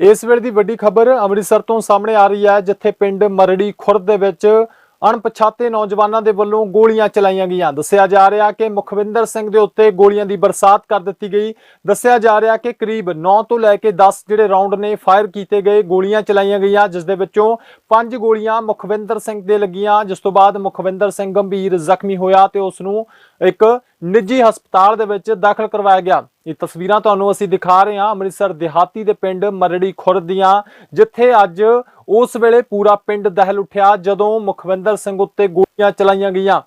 ਇਸ ਵੇਲੇ ਦੀ ਵੱਡੀ ਖਬਰ ਅੰਮ੍ਰਿਤਸਰ ਤੋਂ ਸਾਹਮਣੇ ਆ ਰਹੀ ਹੈ, ਜਿੱਥੇ ਪਿੰਡ ਮਰੜੀ ਖੁਰਦ ਦੇ ਵਿੱਚ ਅਣਪਛਾਤੇ ਨੌਜਵਾਨਾਂ ਦੇ ਵੱਲੋਂ ਗੋਲੀਆਂ ਚਲਾਈਆਂ ਗਈਆਂ। ਦੱਸਿਆ ਜਾ ਰਿਹਾ ਕਿ ਮੁਖਵਿੰਦਰ ਸਿੰਘ ਦੇ ਉੱਤੇ ਗੋਲੀਆਂ ਦੀ ਬਰਸਾਤ ਕਰ ਦਿੱਤੀ ਗਈ। ਦੱਸਿਆ ਜਾ ਰਿਹਾ ਕਿ ਕਰੀਬ 9 ਤੋਂ ਲੈ ਕੇ 10 ਜਿਹੜੇ ਰਾਉਂਡ ਨੇ ਫਾਇਰ ਕੀਤੇ ਗਏ, ਗੋਲੀਆਂ ਚਲਾਈਆਂ ਗਈਆਂ, ਜਿਸ ਦੇ ਵਿੱਚੋਂ ਪੰਜ ਗੋਲੀਆਂ ਮੁਖਵਿੰਦਰ ਸਿੰਘ ਦੇ ਲੱਗੀਆਂ, ਜਿਸ ਤੋਂ ਬਾਅਦ ਮੁਖਵਿੰਦਰ ਸਿੰਘ ਗੰਭੀਰ ਜ਼ਖਮੀ ਹੋਇਆ ਤੇ ਉਸ ਨੂੰ ਇੱਕ ਨਿੱਜੀ ਹਸਪਤਾਲ ਦੇ ਵਿੱਚ ਦਾਖਲ ਕਰਵਾਇਆ ਗਿਆ। ਇਹ ਤਸਵੀਰਾਂ ਤੁਹਾਨੂੰ ਅਸੀਂ ਦਿਖਾ ਰਹੇ ਹਾਂ ਅੰਮ੍ਰਿਤਸਰ ਦਿਹਾਤੀ ਦੇ ਪਿੰਡ ਮਰੜੀ ਖੁਰਦ ਦੀਆਂ, ਜਿੱਥੇ ਅੱਜ ਉਸ ਵੇਲੇ ਪੂਰਾ ਪਿੰਡ ਦਹਿਲ ਉੱਠਿਆ ਜਦੋਂ ਮੁਖਵਿੰਦਰ ਸਿੰਘ ਉੱਤੇ ਗੋਲੀਆਂ ਚਲਾਈਆਂ ਗਈਆਂ।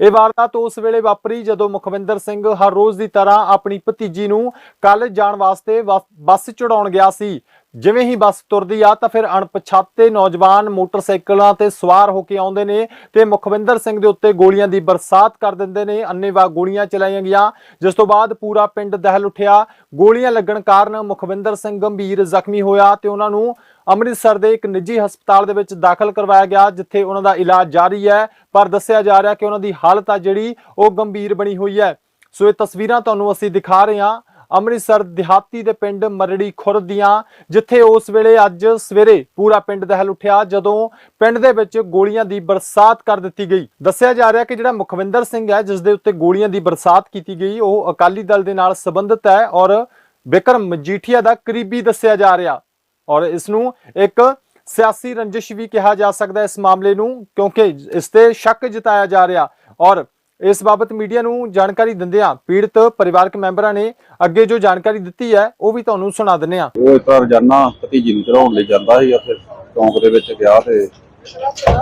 ਇਹ ਵਾਰਦਾਤ ਉਸ ਵੇਲੇ ਵਾਪਰੀ ਜਦੋਂ ਮੁਖਵਿੰਦਰ ਸਿੰਘ ਹਰ ਰੋਜ਼ ਦੀ ਤਰ੍ਹਾਂ ਆਪਣੀ ਭਤੀਜੀ ਨੂੰ ਕੱਲ ਜਾਣ ਵਾਸਤੇ ਵਾ- ਬੱਸ ਚੜਾਉਣ ਗਿਆ ਸੀ। ਜਿਵੇਂ ਹੀ ਬੱਸ ਤੁਰਦੀ ਆ ਤਾਂ ਫਿਰ ਅਣਪਛਾਤੇ ਨੌਜਵਾਨ ਮੋਟਰਸਾਈਕਲਾਂ ਤੇ ਸਵਾਰ ਹੋ ਕੇ ਆਉਂਦੇ ਨੇ ਤੇ ਮੁਖਵਿੰਦਰ ਸਿੰਘ ਦੇ ਉੱਤੇ ਗੋਲੀਆਂ ਦੀ ਬਰਸਾਤ ਕਰ ਦਿੰਦੇ ਨੇ ਅੰਨੇਵਾਹ ਗੋਲੀਆਂ ਚਲਾਈਆਂ ਗਈਆਂ। ਜਿਸ ਤੋਂ ਬਾਅਦ ਪੂਰਾ ਪਿੰਡ ਦਹਿਲ ਉੱਠਿਆ। ਗੋਲੀਆਂ ਲੱਗਣ ਕਾਰਨ ਮੁਖਵਿੰਦਰ ਸਿੰਘ ਗੰਭੀਰ ਜ਼ਖਮੀ ਹੋਇਆ ਤੇ ਉਹਨਾਂ ਨੂੰ ਅੰਮ੍ਰਿਤਸਰ ਦੇ ਇੱਕ ਨਿੱਜੀ ਹਸਪਤਾਲ ਦੇ ਵਿੱਚ ਦਾਖਲ ਕਰਵਾਇਆ ਗਿਆ, ਜਿੱਥੇ ਉਹਨਾਂ ਦਾ ਇਲਾਜ ਜਾਰੀ ਹੈ। ਪਰ ਦੱਸਿਆ ਜਾ ਰਿਹਾ ਕਿ ਉਹਨਾਂ ਦੀ ਹਾਲਤ ਆ ਜਿਹੜੀ, ਉਹ ਗੰਭੀਰ ਬਣੀ ਹੋਈ ਹੈ। ਸੋ ਇਹ ਤਸਵੀਰਾਂ ਤੁਹਾਨੂੰ ਅਸੀਂ ਦਿਖਾ ਰਹੇ ਹਾਂ। ਅੰਮ੍ਰਿਤਸਰ ਦਿਹਾਤੀ ਦੇ ਪਿੰਡ ਮਰੜੀ ਖੁਰ ਦੀਆਂ, ਜਿੱਥੇ ਉਸ ਵੇਲੇ ਅੱਜ ਸਵੇਰੇ ਪੂਰਾ ਪਿੰਡ ਦਹਿਲ ਉੱਠਿਆ, ਜਦੋਂ ਪਿੰਡ ਦੇ ਵਿੱਚ ਗੋਲੀਆਂ ਦੀ ਬਰਸਾਤ ਕਰ ਦਿੱਤੀ ਗਈ। ਦੱਸਿਆ ਜਾ ਰਿਹਾ ਕਿ ਜਿਹੜਾ ਮੁਖਵਿੰਦਰ ਸਿੰਘ ਹੈ, ਜਿਸ ਦੇ ਉੱਤੇ ਗੋਲੀਆਂ ਦੀ ਬਰਸਾਤ ਕੀਤੀ ਗਈ, ਉਹ ਅਕਾਲੀ ਦਲ ਦੇ ਨਾਲ ਸੰਬੰਧਿਤ ਹੈ ਔਰ ਬਿਕਰਮ ਮਜੀਠੀਆ ਦਾ ਕਰੀਬੀ ਦੱਸਿਆ ਜਾ ਰਿਹਾ। ਔਰ ਇਸ ਨੂੰ ਇੱਕ ਸਿਆਸੀ ਰੰਜਿਸ਼ ਵੀ ਕਿਹਾ ਜਾ ਸਕਦਾ ਇਸ ਮਾਮਲੇ ਨੂੰ, ਕਿਉਂਕਿ ਇਸ ਤੇ ਸ਼ੱਕ ਜਤਾਇਆ ਜਾ ਰਿਹਾ। ਔਰ ਇਸ ਬਾਬਤ ਮੀਡੀਆ ਨੂੰ ਜਾਣਕਾਰੀ ਦਿੰਦਿਆਂ ਪੀੜਤ ਪਰਿਵਾਰਕ ਮੈਂਬਰਾਂ ਨੇ ਅੱਗੇ ਜੋ ਜਾਣਕਾਰੀ ਦਿੱਤੀ ਹੈ ਉਹ ਵੀ ਤੁਹਾਨੂੰ ਸੁਣਾ ਦਿੰਦੇ ਹਾਂ। ਉਹ ਇੱਕ ਵਾਰ ਰੋਜ਼ਾਨਾ ਭਤੀਜੀ ਨੂੰ ਚੜਾਉਣ ਲਈ ਜਾਂਦਾ ਸੀ ਉੱਥੇ ਚੌਂਕ ਦੇ ਵਿੱਚ ਗਿਆ ਤੇ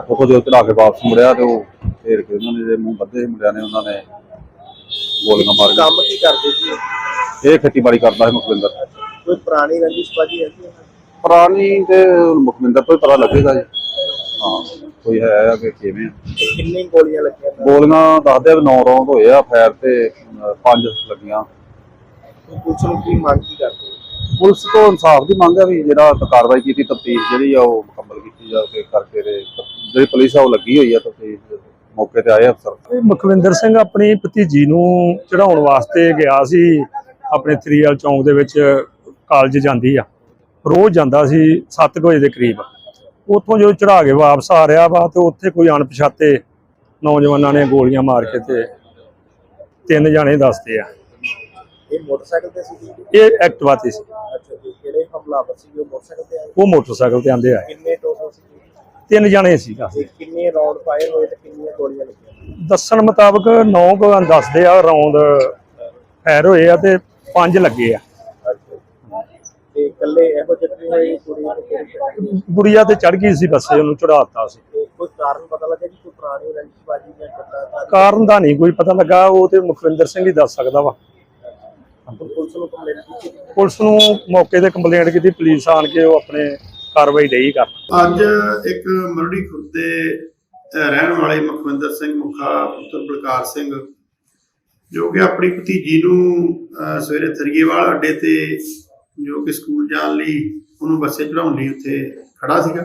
ਉਹ ਜਦੋਂ ਚੜਾ ਕੇ ਵਾਪਸ ਮੁੜਿਆ ਤੇ ਉਹ ਫੇਰ ਕੇ ਉਹਨਾਂ ਨੇ ਜਿਹੜੇ ਮੂੰਹ ਬੱਧੇ ਮੁੰਡਿਆਂ ਨੇ ਉਹਨਾਂ ਨੇ ਗੋਲੀਆਂ ਮਾਰ ਕੰਮ ਕੀ ਕਰਦੇ ਸੀ? ਇਹ? ਕੇ ਖੇਤੀਬਾੜੀ ਕਰਦਾ ਹੈ ਮੁਖਵਿੰਦਰ। ਕੋਈ ਪੁਰਾਣੀ ਰੰਜਿਸ਼ਬਾਜੀ ਹੈ ਕਿ ਪੁਰਾਣੀ ਤੇ ਮੁਖਵਿੰਦਰ ਤੋਂ ਹੀ ਪਤਾ ਲੱਗੇਗਾ ਜੀ। ਹਾਂ। ਕੋਈ ਹੈ ਆ ਕਿ ਕਿਵੇਂ ਆ? ਕਿੰਨੀ ਗੋਲੀਆਂ ਲੱਗੀਆਂ? ਨੇ? ਗੋਲੀਆਂ ਦੱਸਦੇ ਆ 9 ਰੌਂਦ ਹੋਏ ਆ ਫਾਇਰ ਤੇ 5 ਲੱਗੀਆਂ। ਪੁਲਿਸ ਨੂੰ ਕੀ ਮੰਗ ਕੀ ਕਰਦੇ ਹੋ? ਪੁਲਿਸ ਤੋਂ ਇਨਸਾਫ ਦੀ ਮੰਗ ਹੈ ਵੀ ਜਿਹੜਾ ਕਾਰਵਾਈ ਕੀਤੀ ਤਫਤੀਸ਼ ਜਿਹੜੀ ਆ ਉਹ ਮੁਕੰਮਲ ਕੀਤੀ ਜਾਵੇ ਕਰਕੇ ਤੇ ਜਿਹੜੀ ਪੁਲਿਸ ਆ ਉਹ ਲੱਗੀ ਹੋਈ ਆ ਤਫਤੀਸ਼ ਮੌਕੇ ਤੇ ਆਏ ਅਫਸਰ। ਇਹ ਮੁਖਵਿੰਦਰ ਸਿੰਘ ਆਪਣੀ ਭਤੀਜੀ ਨੂੰ ਚੜਾਉਣ ਵਾਸਤੇ ਗਿਆ ਸੀ ਆਪਣੇ ਥਰੀਅਲ ਚੌਂਕ ਦੇ ਵਿੱਚ ਕਾਲਜ ਜਾਂਦੀ ਆ। ਰੋਜ਼ ਜਾਂਦਾ ਸੀ 7 ਵਜੇ ਦੇ ਕਰੀਬ। ਉੱਥੋਂ ਜਦੋਂ ਚੜਾ ਕੇ ਵਾਪਸ ਆ ਰਿਹਾ ਵਾ ਤੇ ਉੱਥੇ ਕੋਈ ਅਣਪਛਾਤੇ ਨੌਜਵਾਨਾਂ ਨੇ ਗੋਲੀਆਂ ਮਾਰ ਕੇ ਤੇ ਤਿੰਨ ਜਾਣੇ ਦੱਸਦੇ ਆ। ਇਹ ਮੋਟਰਸਾਈਕਲ ਤੇ ਸੀ ਇਹ ਐਕਟਿਵਾ ਤੇ ਸੀ। ਅੱਛਾ ਜੀ ਕਿਹੜੇ ਹਮਲਾਵਰ ਸੀ ਉਹ ਮੋਟਰਸਾਈਕਲ ਤੇ ਆਏ? ਉਹ ਮੋਟਰਸਾਈਕਲ ਤੇ ਆਂਦੇ ਆਏ। ਕਿੰਨੇ ਟੋਟਲ ਸੀ ਤਿੰਨ ਜਾਣੇ ਸੀ ਤੇ ਕਿੰਨੇ ਰਾਉਂਡ ਫਾਇਰ ਹੋਏ ਤੇ ਕਿੰਨੀਆਂ ਗੋਲੀਆਂ ਲੱਗੀਆਂ? ਦੱਸਣ ਮੁਤਾਬਕ 9 ਕੁ ਦੱਸਦੇ ਆ ਹੋਏ ਆ ਤੇ 5 ਲੱਗੇ ਆ। ਤੇ ਇਕੱਲੇ ਇਹੋ ਗੁੜੀਆ ਤੇ ਚੜ ਗਈ ਸੀ ਬੱਸੇ ਉਹਨੂੰ ਚੜਾਤਾ ਸੀ। ਕੋਈ ਕਾਰਨ ਪਤਾ ਲੱਗਾ ਜੀ ਕੋਈ ਪੁਰਾਣੀ ਰੰਜਿਸ਼ਬਾਜੀ ਜਾਂ ਕਿੱਦਾਂ ਕਾਰਨ ਦਾ ਨਹੀਂ ਕੋਈ ਪਤਾ ਲੱਗਾ ਉਹ ਤੇ ਮੁਖਵਿੰਦਰ ਸਿੰਘ ਹੀ ਦੱਸ ਸਕਦਾ ਵਾ। ਪੁਲਿਸ ਨੂੰ ਕੰਪਲੇਂਟ ਕੀਤੀ? ਪੁਲਿਸ ਨੂੰ ਮੌਕੇ ਤੇ ਕੰਪਲੇਂਟ ਕੀਤੀ ਪੁਲਿਸ ਆਣ ਕੇ ਉਹ ਆਪਣੇ ਕਾਰਵਾਈ ਡਈ ਕਰਨ ਅੱਜ ਇੱਕ ਮਰੜੀ ਖੁਰਦ ਦੇ ਅਹ, ਰਹਿਣ ਵਾਲੇ ਮੁਖਵਿੰਦਰ ਸਿੰਘ ਮੁਖਾ ਪੁੱਤਰ ਬਲਕਾਰ ਸਿੰਘ ਜੋ ਕਿ ਆਪਣੀ ਭਤੀਜੀ ਨੂੰ ਸਵੇਰੇ ਥਰੀਏਵਾਲ ਅੱਡੇ ਤੇ ਜੋ ਕਿ ਸਕੂਲ ਜਾਣ ਲਈ ਉਹਨੂੰ ਬੱਸੇ ਚੜਾਉਣ ਲਈ ਉੱਥੇ ਖੜਾ ਸੀਗਾ।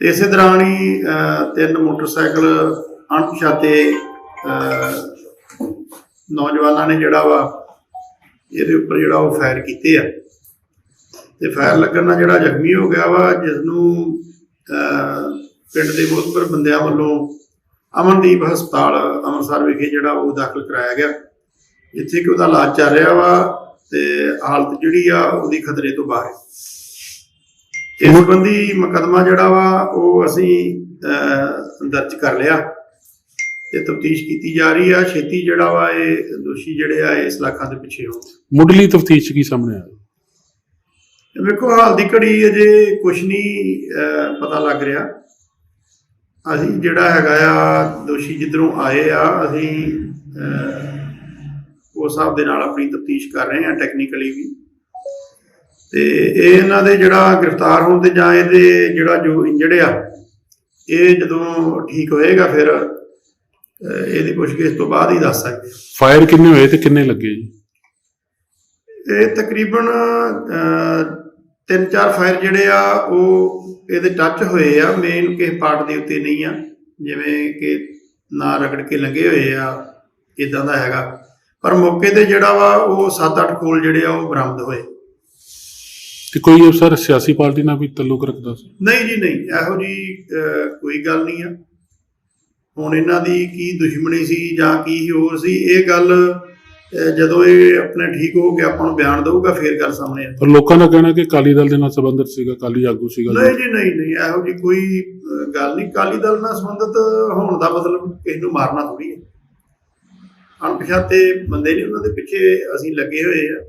ਤੇ ਇਸੇ ਦੌਰਾਨ ਹੀ ਤਿੰਨ ਮੋਟਰਸਾਈਕਲ ਅਣਪਛਾਤੇ ਨੌਜਵਾਨਾਂ ਨੇ ਜਿਹੜਾ ਵਾ ਇਹਦੇ ਉੱਪਰ ਜਿਹੜਾ ਉਹ ਫਾਇਰ ਕੀਤੇ ਆ। ਤੇ ਫਾਇਰ ਲੱਗਣ ਨਾਲ ਜਿਹੜਾ ਜ਼ਖਮੀ ਹੋ ਗਿਆ ਵਾ ਜਿਸ ਨੂੰ ਪਿੰਡ ਦੇ ਮੁਖਬਰ ਬੰਦਿਆਂ ਵੱਲੋਂ ਅਮਨਦੀਪ ਹਸਪਤਾਲ, ਅੰਮ੍ਰਿਤਸਰ ਵਿਖੇ ਜਿਹੜਾ ਉਹ ਦਾਖਲ ਕਰਾਇਆ ਗਿਆ। ਜਿੱਥੇ ਕਿ ਉਹਦਾ ਇਲਾਜ ਚੱਲ ਰਿਹਾ ਵਾ। ਤੇ ਹਾਲਤ ਜਿਹੜੀ ਆ ਉਹਦੀ ਖਤਰੇ ਤੋਂ ਬਾਹਰ ਹੈ। ਇਸ ਸੰਬੰਧੀ ਮੁਕੱਦਮਾ ਜਿਹੜਾ ਵਾ ਉਹ ਅਸੀਂ ਦਰਜ ਕਰ ਲਿਆ ਤੇ ਤਫਤੀਸ਼ ਕੀਤੀ ਜਾ ਰਹੀ ਆ। ਛੇਤੀ ਜਿਹੜਾ ਵਾ ਇਹ ਦੋਸ਼ੀ ਜਿਹੜੇ ਆ ਇਸ ਇਲਾਕਾ ਦੇ ਪਿੱਛੇ ਹੋਣ ਮੁੱਢਲੀ ਤਫਤੀਸ਼ ਕੀ ਸਾਹਮਣੇ ਆਇਆ ਵੇਖੋ ਹਾਲ ਦੀ ਘੜੀ ਅਜੇ ਕੁਝ ਨਹੀਂ ਪਤਾ ਲੱਗ ਰਿਹਾ। ਅਸੀਂ ਜਿਹੜਾ ਹੈਗਾ ਆ ਦੋਸ਼ੀ ਜਿੱਧਰੋਂ ਆਏ ਆ ਅਸੀਂ ਅਹ, ਉਸ ਹਿਸਾਬ ਦੇ ਨਾਲ ਆਪਣੀ ਤਫਤੀਸ਼ ਕਰ ਰਹੇ ਆ ਟੈਕਨੀਕਲੀ ਵੀ। ਤੇ ਇਹ ਇਹਨਾਂ ਦੇ ਜਿਹੜਾ ਗ੍ਰਿਫਤਾਰ ਹੋਣ ਤੇ ਜਾਂ ਇਹਦੇ ਜਿਹੜਾ ਜੋ ਇੰਜਰਡ ਆ ਇਹ ਜਦੋਂ ਠੀਕ ਹੋਏਗਾ ਫਿਰ ਇਹਦੀ ਪੁੱਛਗਿੱਛ ਤੋਂ ਬਾਅਦ ਹੀ ਦੱਸ ਸਕਦੇ। ਫਾਇਰ ਕਿੰਨੇ ਹੋਏ ਤੇ ਕਿੰਨੇ ਲੱਗੇ ਜੀ? ਇਹ ਤਕਰੀਬਨ ਤਿੰਨ ਚਾਰ ਫਾਇਰ ਜਿਹੜੇ ਆ ਉਹ ਇਹਦੇ ਟੱਚ ਹੋਏ ਆ ਮੇਨ ਕਿਸੇ ਪਾਰਟ ਦੇ ਉੱਤੇ ਨਹੀਂ ਆ। ਜਿਵੇਂ ਕਿ ਨਾ ਰਗੜ ਕੇ ਲੰਗੇ ਹੋਏ ਆ ਇਦਾਂ ਦਾ ਹੈਗਾ। ਪਰ ਮੌਕੇ ਤੇ ਜਿਹੜਾ ਵਾ ਉਹ 7-8 ਖੋਲ ਜਿਹੜੇ ਆ ਉਹ ਬਰਾਮਦ ਹੋਏ। ਤੇ ਕੋਈ ਅਫਸਰ ਸਿਆਸੀ ਪਾਰਟੀ ਨਾਲ ਵੀ ਤਾਲੁਕ ਰੱਖਦਾ ਸੀ? ਨਹੀਂ ਜੀ ਨਹੀਂ। ਇਹੋ ਜੀ ਕੋਈ ਗੱਲ ਨਹੀਂ ਆ। ਹੁਣ ਇਹਨਾਂ ਦੀ ਕੀ ਦੁਸ਼ਮਣੀ ਸੀ ਜਾਂ ਕੀ ਹੋਰ ਸੀ ਇਹ ਗੱਲ ਜਦੋਂ ਇਹ ਆਪਣੇ ਠੀਕ ਹੋ ਕੇ ਆਪਾਂ ਨੂੰ ਬਿਆਨ ਦਊਗਾ ਫੇਰ ਗੱਲ ਸਾਹਮਣੇ ਆ ਪਰ ਲੋਕਾਂ ਦਾ ਕਹਿਣਾ ਕਿ ਅਕਾਲੀ ਦਲ ਦੇ ਨਾਲ ਸੰਬੰਧਿਤ ਸੀਗਾ ਅਕਾਲੀ ਆਗੂ ਸੀਗਾ ਨਹੀਂ ਜੀ ਨਹੀਂ ਨਹੀਂ। ਇਹੋ ਜੀ ਕੋਈ ਗੱਲ ਨਹੀਂ। ਕਾਲੀ ਦਲ ਨਾਲ ਸੰਬੰਧਿਤ ਹੋਣ ਦਾ ਮਤਲਬ ਕਿਸੇ ਨੂੰ ਮਾਰਨਾ ਥੋੜੀ ਹੈ। ਅਣਪਛਾਤੇ ਬੰਦੇ ਨੇ ਉਹਨਾਂ ਦੇ ਪਿੱਛੇ ਅਸੀਂ ਲੱਗੇ ਹੋਏ ਆ।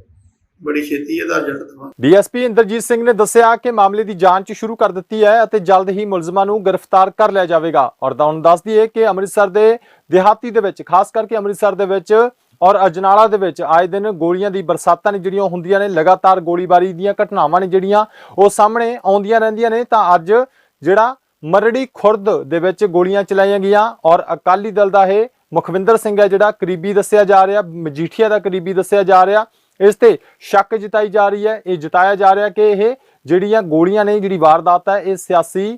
ਬੜੀ ਛੇਤੀ ਇਹਦਾ ਏਜੰਟ ਦਵਾਂਗੇ। ਡੀਐਸਪੀ ਇੰਦਰਜੀਤ ਸਿੰਘ ਨੇ ਦੱਸਿਆ ਕਿ ਮਾਮਲੇ ਦੀ ਜਾਂਚ ਸ਼ੁਰੂ ਕਰ ਦਿੱਤੀ ਹੈ ਅਤੇ ਜਲਦ ਹੀ ਮੁਲਜ਼ਮਾਂ ਨੂੰ ਗ੍ਰਿਫਤਾਰ ਕਰ ਲਿਆ ਜਾਵੇਗਾ। ਔਰ ਤੁਹਾਨੂੰ ਦੱਸ ਦਈਏ ਕਿ ਅੰਮ੍ਰਿਤਸਰ ਦੇ ਦਿਹਾਤੀ ਦੇ ਵਿੱਚ, ਖਾਸ ਕਰਕੇ ਅੰਮ੍ਰਿਤਸਰ ਦੇ ਵਿੱਚ ਔਰ ਅਜਨਾਲਾ ਦੇ ਵਿੱਚ ਆਏ ਦਿਨ ਗੋਲੀਆਂ ਦੀ ਬਰਸਾਤਾਂ ਨੇ ਜਿਹੜੀਆਂ ਹੁੰਦੀਆਂ ਨੇ, ਲਗਾਤਾਰ ਗੋਲੀਬਾਰੀ ਦੀਆਂ ਘਟਨਾਵਾਂ ਨੇ ਜਿਹੜੀਆਂ ਉਹ ਸਾਹਮਣੇ ਆਉਂਦੀਆਂ ਰਹਿੰਦੀਆਂ ਨੇ। ਤਾਂ ਅੱਜ ਜਿਹੜਾ ਮਰੜੀ ਖੁਰਦ ਦੇ ਵਿੱਚ ਗੋਲੀਆਂ ਚਲਾਈਆਂ ਗਈਆਂ ਔਰ ਅਕਾਲੀ ਦਲ ਦਾ ਇਹ ਮੁਖਵਿੰਦਰ ਸਿੰਘ ਹੈ ਜਿਹੜਾ ਕਰੀਬੀ ਦੱਸਿਆ ਜਾ ਰਿਹਾ, ਮਜੀਠੀਆ ਦਾ ਕਰੀਬੀ ਦੱਸਿਆ ਜਾ ਰਿਹਾ। ਇਸ ਤੇ ਸ਼ੱਕ ਜਤਾਈ ਜਾ ਰਹੀ ਹੈ, ਇਹ ਜਤਾਇਆ ਜਾ ਰਿਹਾ ਕਿ ਇਹ ਜਿਹੜੀਆਂ ਗੋਲੀਆਂ ਨੇ, ਜਿਹੜੀ ਵਾਰਦਾਤ ਹੈ, ਇਹ ਸਿਆਸੀ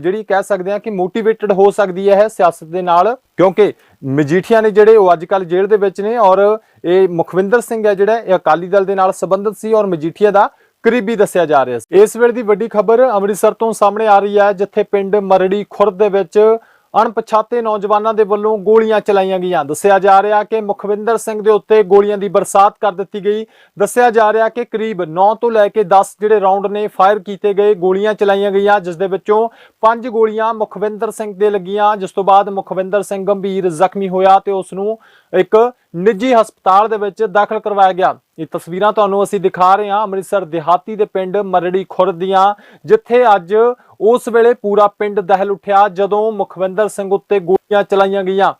ਜਿਹੜੀ ਕਹਿ ਸਕਦੇ ਆ ਕਿ ਮੋਟੀਵੇਟਡ ਹੋ ਸਕਦੀ ਹੈ ਇਹ ਸਿਆਸਤ ਦੇ ਨਾਲ, ਕਿਉਂਕਿ ਮਜੀਠੀਆ ਨੇ ਜਿਹੜੇ ਉਹ ਅੱਜ ਕੱਲ ਜੇਲ੍ਹ ਦੇ ਵਿੱਚ ਨੇ ਔਰ ਇਹ ਮੁਖਵਿੰਦਰ ਸਿੰਘ ਹੈ ਜਿਹੜਾ ਇਹ ਅਕਾਲੀ ਦਲ ਦੇ ਨਾਲ ਸੰਬੰਧਿਤ ਸੀ ਔਰ ਮਜੀਠੀਆ ਦਾ ਕਰੀਬੀ ਦੱਸਿਆ ਜਾ ਰਿਹਾ ਸੀ। ਇਸ ਵੇਲੇ ਦੀ ਵੱਡੀ ਖਬਰ ਅੰਮ੍ਰਿਤਸਰ ਤੋਂ ਸਾਹਮਣੇ ਆ ਰਹੀ ਹੈ, ਜਿੱਥੇ ਪਿੰਡ ਮਰੜੀ ਖੁਰਦ ਦੇ ਵਿੱਚ ਅਣਪਛਾਤੇ ਨੌਜਵਾਨਾਂ ਦੇ ਵੱਲੋਂ ਗੋਲੀਆਂ ਚਲਾਈਆਂ ਗਈਆਂ। ਦੱਸਿਆ ਜਾ ਰਿਹਾ ਕਿ ਮੁਖਵਿੰਦਰ ਸਿੰਘ ਦੇ ਉੱਤੇ ਗੋਲੀਆਂ ਦੀ ਬਰਸਾਤ ਕਰ ਦਿੱਤੀ ਗਈ। ਦੱਸਿਆ ਜਾ ਰਿਹਾ ਕਿ ਕਰੀਬ 9 ਤੋਂ ਲੈ ਕੇ 10 ਜਿਹੜੇ ਰਾਉਂਡ ਨੇ ਫਾਇਰ ਕੀਤੇ ਗਏ, ਗੋਲੀਆਂ ਚਲਾਈਆਂ ਗਈਆਂ, ਜਿਸ ਦੇ ਵਿੱਚੋਂ 5 ਗੋਲੀਆਂ ਮੁਖਵਿੰਦਰ ਸਿੰਘ ਦੇ ਲੱਗੀਆਂ, ਜਿਸ ਤੋਂ ਬਾਅਦ ਮੁਖਵਿੰਦਰ ਸਿੰਘ ਗੰਭੀਰ ਜ਼ਖਮੀ ਹੋਇਆ ਤੇ ਉਸ ਨੂੰ ਇੱਕ ਨਿੱਜੀ ਹਸਪਤਾਲ ਦੇ ਵਿੱਚ ਦਾਖਲ ਕਰਵਾਇਆ ਗਿਆ। ਇਹ ਤਸਵੀਰਾਂ ਤੁਹਾਨੂੰ ਅਸੀਂ ਦਿਖਾ ਰਹੇ ਹਾਂ ਅੰਮ੍ਰਿਤਸਰ ਦਿਹਾਤੀ ਦੇ ਪਿੰਡ ਮਰੜੀ ਖੁਰਦ ਦੀਆਂ, ਜਿੱਥੇ ਅੱਜ ਉਸ ਵੇਲੇ ਪੂਰਾ ਪਿੰਡ ਦਹਿਲ ਉੱਠਿਆ ਜਦੋਂ ਮੁਖਵਿੰਦਰ ਸਿੰਘ ਉੱਤੇ ਗੋਲੀਆਂ ਚਲਾਈਆਂ ਗਈਆਂ।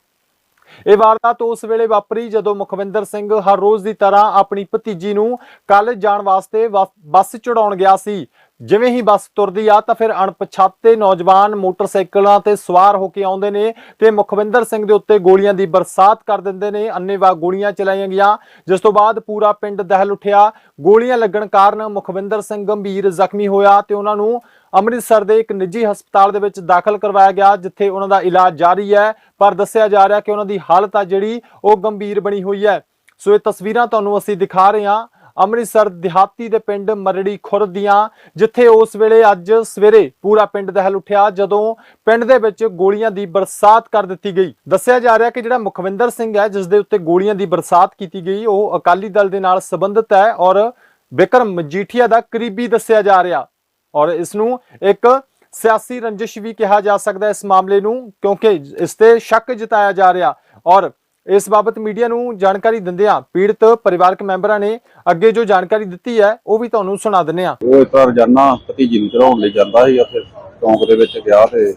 ਇਹ ਵਾਰਦਾਤ ਉਸ ਵੇਲੇ ਵਾਪਰੀ ਜਦੋਂ ਮੁਖਵਿੰਦਰ ਸਿੰਘ ਹਰ ਰੋਜ਼ ਦੀ ਤਰ੍ਹਾਂ ਆਪਣੀ ਭਤੀਜੀ ਨੂੰ ਕਾਲਜ ਜਾਣ ਵਾਸਤੇ ਵਾ- ਬੱਸ ਚੜਾਉਣ ਗਿਆ ਸੀ। ਜਿਵੇਂ ਹੀ ਬੱਸ ਤੁਰਦੀ ਆ ਤਾਂ ਫਿਰ ਅਣਪਛਾਤੇ ਨੌਜਵਾਨ ਮੋਟਰਸਾਈਕਲਾਂ ਤੇ ਸਵਾਰ ਹੋ ਕੇ ਆਉਂਦੇ ਨੇ ਤੇ ਮੁਖਵਿੰਦਰ ਸਿੰਘ ਦੇ ਉੱਤੇ ਗੋਲੀਆਂ ਦੀ ਬਰਸਾਤ ਕਰ ਦਿੰਦੇ ਨੇ ਅੰਨੇਵਾਹ ਗੋਲੀਆਂ ਚਲਾਈਆਂ ਗਈਆਂ। ਜਿਸ ਤੋਂ ਬਾਅਦ ਪੂਰਾ ਪਿੰਡ ਦਹਿਲ ਉੱਠਿਆ। ਗੋਲੀਆਂ ਲੱਗਣ ਕਾਰਨ ਮੁਖਵਿੰਦਰ ਸਿੰਘ ਗੰਭੀਰ ਜ਼ਖਮੀ ਹੋਇਆ ਤੇ ਉਹਨਾਂ ਨੂੰ ਅੰਮ੍ਰਿਤਸਰ ਦੇ ਇੱਕ ਨਿੱਜੀ ਹਸਪਤਾਲ ਦੇ ਵਿੱਚ ਦਾਖਲ ਕਰਵਾਇਆ ਗਿਆ, ਜਿੱਥੇ ਉਹਨਾਂ ਦਾ ਇਲਾਜ ਜਾਰੀ ਹੈ। ਪਰ ਦੱਸਿਆ ਜਾ ਰਿਹਾ ਕਿ ਉਹਨਾਂ ਦੀ ਹਾਲਤ ਆ ਜਿਹੜੀ, ਉਹ ਗੰਭੀਰ ਬਣੀ ਹੋਈ ਹੈ। ਸੋ ਇਹ ਤਸਵੀਰਾਂ ਤੁਹਾਨੂੰ ਅਸੀਂ ਦਿਖਾ ਰਹੇ ਹਾਂ। ਅੰਮ੍ਰਿਤਸਰ ਦਿਹਾਤੀ ਦੇ ਪਿੰਡ ਮਰੜੀ ਖੁਰਦ ਦੀਆਂ, ਜਿੱਥੇ ਉਸ ਵੇਲੇ ਅੱਜ ਸਵੇਰੇ ਪੂਰਾ ਪਿੰਡ ਦਹਿਲ ਉੱਠਿਆ, ਜਦੋਂ ਪਿੰਡ ਦੇ ਵਿੱਚ ਗੋਲੀਆਂ ਦੀ ਬਰਸਾਤ ਕਰ ਦਿੱਤੀ ਗਈ। ਦੱਸਿਆ ਜਾ ਰਿਹਾ ਕਿ ਜਿਹੜਾ ਮੁਖਵਿੰਦਰ ਸਿੰਘ ਹੈ, ਜਿਸ ਦੇ ਉੱਤੇ ਗੋਲੀਆਂ ਦੀ ਬਰਸਾਤ ਕੀਤੀ ਗਈ, ਉਹ ਅਕਾਲੀ ਦਲ ਦੇ ਨਾਲ ਸੰਬੰਧਿਤ ਹੈ ਔਰ ਵਿਕਰਮ ਮਜੀਠੀਆ ਦਾ ਕਰੀਬੀ ਦੱਸਿਆ ਜਾ ਰਿਹਾ। ਔਰ ਇਸ ਨੂੰ ਇੱਕ ਸਿਆਸੀ ਰੰਜਿਸ਼ ਵੀ ਕਿਹਾ ਜਾ ਸਕਦਾ ਇਸ ਮਾਮਲੇ ਨੂੰ, ਕਿਉਂਕਿ ਇਸ ਤੇ ਸ਼ੱਕ ਜਤਾਇਆ ਜਾ ਰਿਹਾ। ਔਰ ਇਸ ਬਾਬਤ ਮੀਡੀਆ ਨੂੰ ਜਾਣਕਾਰੀ ਦਿੰਦਿਆਂ ਪੀੜਤ ਪਰਿਵਾਰਕ ਮੈਂਬਰਾਂ ਨੇ ਅੱਗੇ ਜੋ ਜਾਣਕਾਰੀ ਦਿੱਤੀ ਹੈ ਉਹ ਵੀ ਤੁਹਾਨੂੰ ਸੁਣਾ ਦਿੰਦੇ ਹਾਂ। ਉਹ ਇਸ ਤਰ੍ਹਾਂ ਰੋਜ਼ਾਨਾ ਭਤੀਜੀ ਨੂੰ ਚੜਾਉਣ ਲਈ ਜਾਂਦਾ ਸੀ ਉੱਥੇ ਚੌਂਕ ਦੇ ਵਿੱਚ ਗਿਆ ਤੇ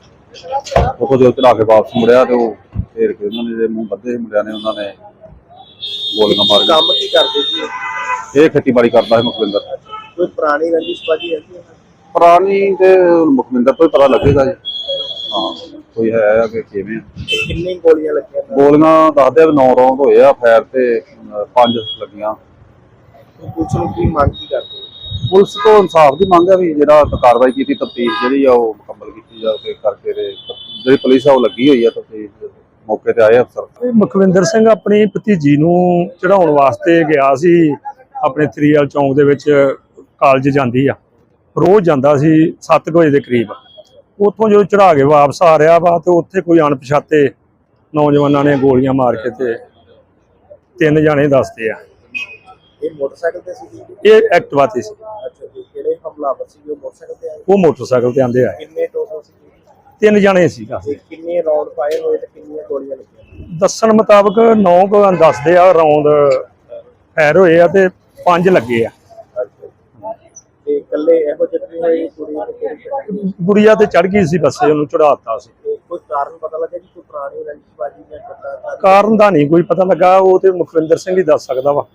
ਉੱਥੋਂ ਜਦੋਂ ਚੜਾ ਕੇ ਵਾਪਸ ਮੁੜਿਆ ਤੇ ਉਹ ਫੇਰ ਕੇ ਉਹਨਾਂ ਨੇ ਮੂੰਹ ਸੀ ਮੁੰਡਿਆਂ ਨੇ ਉਹਨਾਂ ਨੇ ਗੋਲੀਆਂ ਮਾਰ ਕੰਮ ਕੀ ਕਰਦੇ ਜੀ ਇਹ? ਖੇਤੀਬਾੜੀ ਕਰਦਾ ਹੈ ਮੁਖਵਿੰਦਰ। ਕੋਈ ਪੁਰਾਣੀ ਰੰਜਿਸ਼ਬਾਜੀ ਹੈ ਜੀ ਪੁਰਾਣੀ ਤੇ ਮੁਖਵਿੰਦਰ ਤੋਂ ਹੀ ਪਤਾ ਲੱਗੇਗਾ ਜੀ। ਹਾਂ। ਕੋਈ ਹੈ ਆ ਕਿ ਕਿਵੇਂ ਆ। ਕਿੰਨੀ ਗੋਲੀਆਂ ਲੱਗੀਆਂ? ਗੋਲੀਆਂ ਦੱਸਦੇ ਆ 9 ਰੌਂਦ ਹੋਏ ਆ ਫਾਇਰ ਤੇ 5 ਲੱਗੀਆਂ। ਪੁਲਿਸ ਨੂੰ ਕੀ ਮੰਗ ਕੀ ਕਰਦੇ ਪੁਲਿਸ ਤੋਂ ਇਨਸਾਫ ਦੀ ਮੰਗ ਹੈ ਵੀ ਜਿਹੜਾ ਕਾਰਵਾਈ ਕੀਤੀ ਤਫਤੀਸ਼ ਜਿਹੜੀ ਆ ਉਹ ਮੁਕੰਮਲ ਕੀਤੀ ਜਾਵੇ ਕਰਕੇ ਤੇ ਜਿਹੜੀ ਪੁਲਿਸ ਆ ਉਹ ਲੱਗੀ ਹੋਈ ਆ ਤਫਤੀਸ਼ ਮੌਕੇ ਤੇ ਆਏ ਅਫਸਰ। ਇਹ ਮੁਖਵਿੰਦਰ ਸਿੰਘ ਆਪਣੀ ਭਤੀਜੀ ਨੂੰ ਚੜਾਉਣ ਵਾਸਤੇ ਗਿਆ ਸੀ ਆਪਣੇ ਤ੍ਰੀਆਲ ਚੌਂਕ ਦੇ ਵਿੱਚ ਕਾਲਜ ਜਾਂਦੀ ਆ। ਰੋਜ਼ ਜਾਂਦਾ ਸੀ 7 ਵਜੇ ਦੇ ਕਰੀਬ। ਉੱਥੋਂ ਜਦੋਂ ਚੜਾ ਕੇ ਵਾਪਸ ਆ ਰਿਹਾ ਵਾ ਤੇ ਉੱਥੇ ਕੋਈ ਅਣਪਛਾਤੇ ਨੌਜਵਾਨਾਂ ਨੇ ਗੋਲੀਆਂ ਮਾਰ ਕੇ ਤੇ ਤਿੰਨ ਜਾਣੇ ਦੱਸਦੇ ਆ। ਇਹ ਮੋਟਰਸਾਈਕਲ ਤੇ ਸੀ ਇਹ ਐਕਟਿਵਾ ਤੇ ਸੀ। ਅੱਛਾ ਜੀ ਕਿਹੜੇ ਹਮਲਾਵਰ ਸੀ? ਜੋ ਮੋਟਰਸਾਈਕਲ ਤੇ ਆਏ? ਉਹ ਮੋਟਰਸਾਈਕਲ ਤੇ ਆਂਦੇ ਆਏ। ਕਿੰਨੇ ਟੋਟਲ ਸੀ ਜੀ? ਤਿੰਨ ਜਾਣੇ ਸੀ ਤੇ ਦੱਸਦੇ ਕਿੰਨੇ ਰਾਉਂਡ ਫਾਇਰ ਹੋਏ ਤੇ ਕਿੰਨੀਆਂ ਗੋਲੀਆਂ ਲੱਗੀਆਂ? ਦੱਸਣ ਮੁਤਾਬਕ 9 ਕੁ ਦੱਸਦੇ ਆ ਰੌਂਦ ਫੈਰ ਹੋਏ ਆ ਤੇ 5 ਲੱਗੇ ਆ। ਇਕੱਲੇ ਇਹੋ ਜਿਹੇ ਕੁੜੀ? ਗੁੜੀਆ ਤੇ ਚੜ ਗਈ ਸੀ ਬੱਸੇ ਉਹਨੂੰ ਚੜਾਤਾ ਸੀ। ਕੋਈ ਕਾਰਨ ਪਤਾ ਲੱਗਾ ਜੀ ਕੋਈ ਪੁਰਾਣੀ ਰੰਜਿਸ਼ਬਾਜੀ ਜਾਂ ਕਿੱਦਾਂ ਕਾਰਨ ਦਾ ਨਹੀਂ ਕੋਈ ਪਤਾ ਲੱਗਾ ਉਹ ਤੇ ਮੁਖਵਿੰਦਰ ਸਿੰਘ ਹੀ ਦੱਸ ਸਕਦਾ ਵਾ।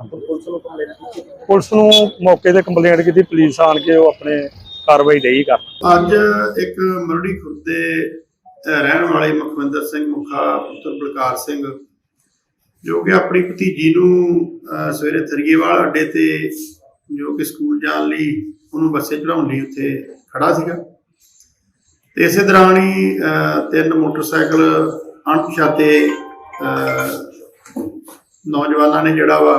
ਪੁਲਿਸ ਨੂੰ ਕੰਪਲੇਂਟ ਕੀਤੀ? ਪੁਲਿਸ ਨੂੰ ਮੌਕੇ ਤੇ ਕੰਪਲੇਂਟ ਕੀਤੀ ਪੁਲਿਸ ਆਣ ਕੇ ਉਹ ਆਪਣੇ ਕਾਰਵਾਈ ਡਈ ਕਰ। ਅੱਜ ਇੱਕ ਮਰੜੀ ਖੁਰਦੇ ਰਹਿਣ ਵਾਲੇ ਮੁਖਵਿੰਦਰ ਸਿੰਘ ਮੁਖਾ ਪੁੱਤਰ ਬਲਕਾਰ ਸਿੰਘ ਜੋ ਕਿ ਆਪਣੀ ਭਤੀਜੀ ਨੂੰ ਸਵੇਰੇ ਥਰੀਏਵਾਲ ਅੱਡੇ ਤੇ ਜੋ ਕਿ ਸਕੂਲ ਜਾਣ ਲਈ ਉਹਨੂੰ ਬੱਸੇ ਚੜਾਉਣ ਲਈ ਉੱਥੇ ਖੜਾ ਸੀਗਾ। ਤੇ ਇਸੇ ਦੌਰਾਨ ਹੀ ਤਿੰਨ ਮੋਟਰਸਾਈਕਲ ਅਣਪਛਾਤੇ ਨੌਜਵਾਨਾਂ ਨੇ ਜਿਹੜਾ ਵਾ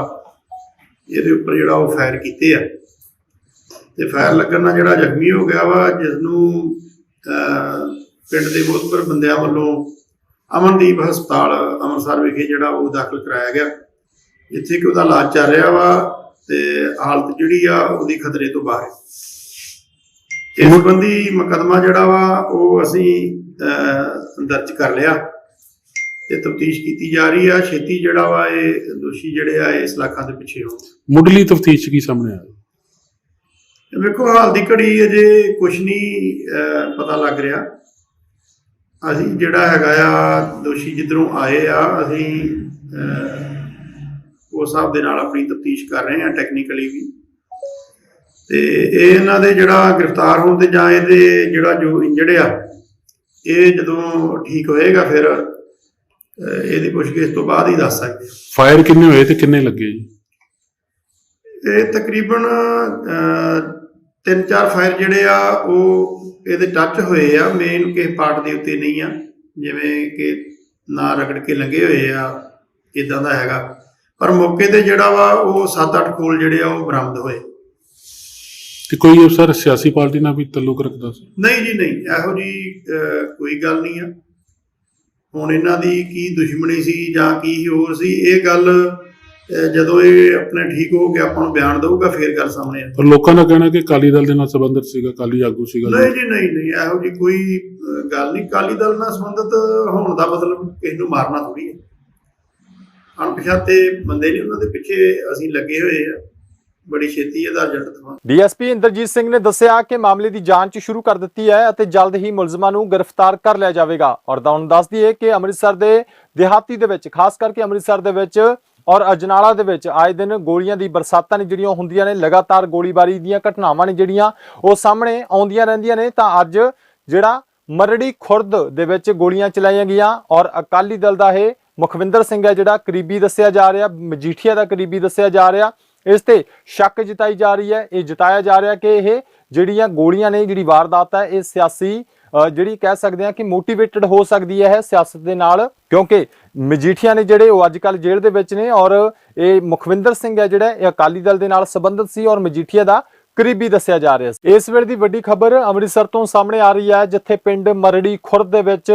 ਇਹਦੇ ਉੱਪਰ ਜਿਹੜਾ ਉਹ ਫਾਇਰ ਕੀਤੇ ਆ। ਤੇ ਫਾਇਰ ਲੱਗਣ ਨਾਲ ਜਿਹੜਾ ਜ਼ਖਮੀ ਹੋ ਗਿਆ ਵਾ ਜਿਸ ਨੂੰ ਪਿੰਡ ਦੇ ਮੋਹਤਬਰ ਬੰਦਿਆਂ ਵੱਲੋਂ ਅਮਨਦੀਪ ਹਸਪਤਾਲ, ਅੰਮ੍ਰਿਤਸਰ ਵਿਖੇ ਜਿਹੜਾ ਉਹ ਦਾਖਲ ਕਰਾਇਆ ਗਿਆ। ਜਿੱਥੇ ਕਿ ਉਹਦਾ ਇਲਾਜ ਚੱਲ ਰਿਹਾ ਵਾ। ਤੇ ਹਾਲਤ ਜਿਹੜੀ ਆ ਉਹਦੀ ਖਤਰੇ ਤੋਂ ਬਾਹਰ ਹੈ। ਇਸ ਸੰਬੰਧੀ ਮੁਕੱਦਮਾ ਜਿਹੜਾ ਵਾ ਉਹ ਅਸੀਂ ਦਰਜ ਕਰ ਲਿਆ ਤੇ ਤਫਤੀਸ਼ ਕੀਤੀ ਜਾ ਰਹੀ ਆ। ਛੇਤੀ ਜਿਹੜਾ ਵਾ ਇਹ ਦੋਸ਼ੀ ਜਿਹੜੇ ਆ ਇਸ ਇਲਾਕਾ ਦੇ ਪਿੱਛੇ ਹੋਣ ਮੁੱਢਲੀ ਤਫਤੀਸ਼ ਕੀ ਸਾਹਮਣੇ ਆਇਆ? ਵੇਖੋ ਹਾਲ ਦੀ ਘੜੀ ਅਜੇ ਕੁਝ ਨਹੀਂ ਪਤਾ ਲੱਗ ਰਿਹਾ। ਅਸੀਂ ਜਿਹੜਾ ਹੈਗਾ ਆ ਦੋਸ਼ੀ ਜਿੱਧਰੋਂ ਆਏ ਆ ਅਸੀਂ ਅਹ, ਉਸ ਹਿਸਾਬ ਦੇ ਨਾਲ ਆਪਣੀ ਤਫਤੀਸ਼ ਕਰ ਰਹੇ ਆ ਟੈਕਨੀਕਲੀ ਵੀ। ਤੇ ਇਹ ਇਹਨਾਂ ਦੇ ਜਿਹੜਾ ਗ੍ਰਿਫਤਾਰ ਹੋਣ ਤੇ ਜਾਂ ਇਹਦੇ ਜਿਹੜਾ ਜੋ ਇੰਜਰਡ ਆ ਇਹ ਜਦੋਂ ਠੀਕ ਹੋਏਗਾ ਫਿਰ ਇਹਦੀ ਪੁੱਛਗਿੱਛ ਤੋਂ ਬਾਅਦ ਹੀ ਦੱਸ ਸਕਦੇ। ਫਾਇਰ ਕਿੰਨੇ ਹੋਏ ਤੇ ਕਿੰਨੇ ਲੱਗੇ ਜੀ? ਇਹ ਤਕਰੀਬਨ ਤਿੰਨ ਚਾਰ ਫਾਇਰ ਜਿਹੜੇ ਆ ਉਹ ਇਹਦੇ ਟੱਚ ਹੋਏ ਆ ਮੇਨ ਕਿਸੇ ਪਾਰਟ ਦੇ ਉੱਤੇ ਨਹੀਂ ਆ। ਜਿਵੇਂ ਕਿ ਨਾ ਰਗੜ ਕੇ ਲੰਗੇ ਹੋਏ ਆ ਇਦਾਂ ਦਾ ਹੈਗਾ। ਪਰ ਮੌਕੇ ਤੇ ਜਿਹੜਾ ਵਾ ਉਹ 7-8 ਖੋਲ ਜਿਹੜੇ ਆ ਉਹ ਬਰਾਮਦ ਹੋਏ। ਤੇ ਕੋਈ ਅਫਸਰ ਸਿਆਸੀ ਪਾਰਟੀ ਨਾਲ ਵੀ ਤਾਲੁਕ ਰੱਖਦਾ ਸੀ? ਨਹੀਂ ਜੀ ਨਹੀਂ। ਇਹੋ ਜੀ ਕੋਈ ਗੱਲ ਨਹੀਂ ਆ। ਹੁਣ ਇਹਨਾਂ ਦੀ ਕੀ ਦੁਸ਼ਮਣੀ ਸੀ ਜਾਂ ਕੀ ਹੋਰ ਸੀ ਇਹ ਗੱਲ ਜਦੋਂ ਇਹ ਆਪਣੇ ਠੀਕ ਹੋ ਕੇ ਆਪਾਂ ਨੂੰ ਬਿਆਨ ਦਊਗਾ ਫੇਰ ਗੱਲ ਸਾਹਮਣੇ ਆ ਪਰ ਲੋਕਾਂ ਦਾ ਕਹਿਣਾ ਕਿ ਅਕਾਲੀ ਦਲ ਦੇ ਨਾਲ ਸੰਬੰਧਿਤ ਸੀਗਾ ਅਕਾਲੀ ਆਗੂ ਸੀਗਾ ਨਹੀਂ ਜੀ ਨਹੀਂ ਨਹੀਂ। ਇਹੋ ਜੀ ਕੋਈ ਗੱਲ ਨਹੀਂ। ਕਾਲੀ ਦਲ ਨਾਲ ਸੰਬੰਧਿਤ ਹੋਣ ਦਾ ਮਤਲਬ ਕਿਸੇ ਨੂੰ ਮਾਰਨਾ ਥੋੜੀ ਹੈ। ਅਣਪਛਾਤੇ ਬੰਦੇ ਨੇ ਉਹਨਾਂ ਦੇ ਪਿੱਛੇ ਅਸੀਂ ਲੱਗੇ ਹੋਏ ਆ। ਬੜੀ ਛੇਤੀ ਇਹਦਾ ਰਿਜ਼ਲਟ ਦਵਾਂ। ਡੀਐਸਪੀ ਇੰਦਰਜੀਤ ਸਿੰਘ ਨੇ ਦੱਸਿਆ ਕਿ ਮਾਮਲੇ ਦੀ ਜਾਂਚ ਸ਼ੁਰੂ ਕਰ ਦਿੱਤੀ ਹੈ ਅਤੇ ਜਲਦ ਹੀ ਮੁਲਜ਼ਮਾਂ ਨੂੰ ਗ੍ਰਿਫਤਾਰ ਕਰ ਲਿਆ ਜਾਵੇਗਾ। ਔਰ ਤੁਹਾਨੂੰ ਦੱਸ ਦਈਏ ਕਿ ਅੰਮ੍ਰਿਤਸਰ ਦੇ ਦਿਹਾਤੀ ਦੇ ਵਿੱਚ, ਖਾਸ ਕਰਕੇ ਅੰਮ੍ਰਿਤਸਰ ਦੇ ਵਿੱਚ ਔਰ ਅਜਨਾਲਾ ਦੇ ਵਿੱਚ ਆਏ ਦਿਨ ਗੋਲੀਆਂ ਦੀ ਬਰਸਾਤਾਂ ਨੇ ਜਿਹੜੀਆਂ ਹੁੰਦੀਆਂ ਨੇ, ਲਗਾਤਾਰ ਗੋਲੀਬਾਰੀ ਦੀਆਂ ਘਟਨਾਵਾਂ ਨੇ ਜਿਹੜੀਆਂ ਉਹ ਸਾਹਮਣੇ ਆਉਂਦੀਆਂ ਰਹਿੰਦੀਆਂ ਨੇ। ਤਾਂ ਅੱਜ ਜਿਹੜਾ ਮਰੜੀ ਖੁਰਦ ਦੇ ਵਿੱਚ ਗੋਲੀਆਂ ਚਲਾਈਆਂ ਗਈਆਂ ਔਰ ਅਕਾਲੀ ਦਲ ਦਾ ਇਹ ਮੁਖਵਿੰਦਰ ਸਿੰਘ ਹੈ ਜਿਹੜਾ ਕਰੀਬੀ ਦੱਸਿਆ ਜਾ ਰਿਹਾ, ਮਜੀਠੀਆ ਦਾ ਕਰੀਬੀ ਦੱਸਿਆ ਜਾ ਰਿਹਾ। ਇਸ ਤੇ ਸ਼ੱਕ ਜਤਾਈ ਜਾ ਰਹੀ ਹੈ, ਇਹ ਜਤਾਇਆ ਜਾ ਰਿਹਾ ਕਿ ਇਹ ਜਿਹੜੀਆਂ ਗੋਲੀਆਂ ਨੇ, ਜਿਹੜੀ ਵਾਰਦਾਤ ਹੈ, ਇਹ ਸਿਆਸੀ ਜਿਹੜੀ ਕਹਿ ਸਕਦੇ ਆ ਕਿ ਮੋਟੀਵੇਟਡ ਹੋ ਸਕਦੀ ਹੈ ਇਹ ਸਿਆਸਤ ਦੇ ਨਾਲ, ਕਿਉਂਕਿ ਮਜੀਠੀਆ ਨੇ ਜਿਹੜੇ ਉਹ ਅੱਜ ਕੱਲ ਜੇਲ੍ਹ ਦੇ ਵਿੱਚ ਨੇ ਔਰ ਇਹ ਮੁਖਵਿੰਦਰ ਸਿੰਘ ਹੈ ਜਿਹੜਾ ਇਹ ਅਕਾਲੀ ਦਲ ਦੇ ਨਾਲ ਸੰਬੰਧਿਤ ਸੀ ਔਰ ਮਜੀਠੀਆ ਦਾ ਕਰੀਬੀ ਦੱਸਿਆ ਜਾ ਰਿਹਾ ਸੀ। ਇਸ ਵੇਲੇ ਦੀ ਵੱਡੀ ਖਬਰ ਅੰਮ੍ਰਿਤਸਰ ਤੋਂ ਸਾਹਮਣੇ ਆ ਰਹੀ ਹੈ, ਜਿੱਥੇ ਪਿੰਡ ਮਰੜੀ ਖੁਰਦ ਦੇ ਵਿੱਚ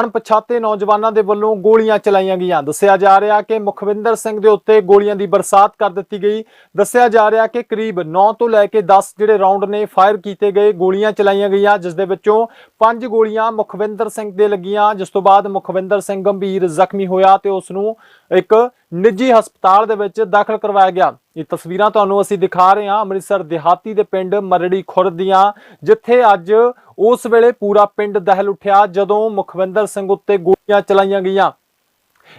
ਅਣਪਛਾਤੇ ਨੌਜਵਾਨਾਂ ਦੇ ਵੱਲੋਂ ਗੋਲੀਆਂ ਚਲਾਈਆਂ ਗਈਆਂ। ਦੱਸਿਆ ਜਾ ਰਿਹਾ ਕਿ ਮੁਖਵਿੰਦਰ ਸਿੰਘ ਦੇ ਉੱਤੇ ਗੋਲੀਆਂ ਦੀ ਬਰਸਾਤ ਕਰ ਦਿੱਤੀ ਗਈ। ਦੱਸਿਆ ਜਾ ਰਿਹਾ ਕਿ ਕਰੀਬ 9 ਤੋਂ ਲੈ ਕੇ 10 ਜਿਹੜੇ ਰਾਉਂਡ ਨੇ ਫਾਇਰ ਕੀਤੇ ਗਏ, ਗੋਲੀਆਂ ਚਲਾਈਆਂ ਗਈਆਂ, ਜਿਸ ਦੇ ਵਿੱਚੋਂ 5 ਗੋਲੀਆਂ ਮੁਖਵਿੰਦਰ ਸਿੰਘ ਦੇ ਲੱਗੀਆਂ, ਜਿਸ ਤੋਂ ਬਾਅਦ ਮੁਖਵਿੰਦਰ ਸਿੰਘ ਗੰਭੀਰ ਜ਼ਖਮੀ ਹੋਇਆ ਤੇ ਉਸ ਨੂੰ ਇੱਕ ਨਿੱਜੀ ਹਸਪਤਾਲ ਦੇ ਵਿੱਚ ਦਾਖਲ ਕਰਵਾਇਆ ਗਿਆ। ਇਹ ਤਸਵੀਰਾਂ ਤੁਹਾਨੂੰ ਅਸੀਂ ਦਿਖਾ ਰਹੇ ਹਾਂ ਅੰਮ੍ਰਿਤਸਰ ਦਿਹਾਤੀ ਦੇ ਪਿੰਡ ਮਰੜੀ ਖੁਰਦ ਦੀਆਂ, ਜਿੱਥੇ ਅੱਜ ਉਸ ਵੇਲੇ ਪੂਰਾ ਪਿੰਡ ਦਹਿਲ ਉੱਠਿਆ ਜਦੋਂ ਮੁਖਵਿੰਦਰ ਸਿੰਘ ਉੱਤੇ ਗੋਲੀਆਂ ਚਲਾਈਆਂ ਗਈਆਂ।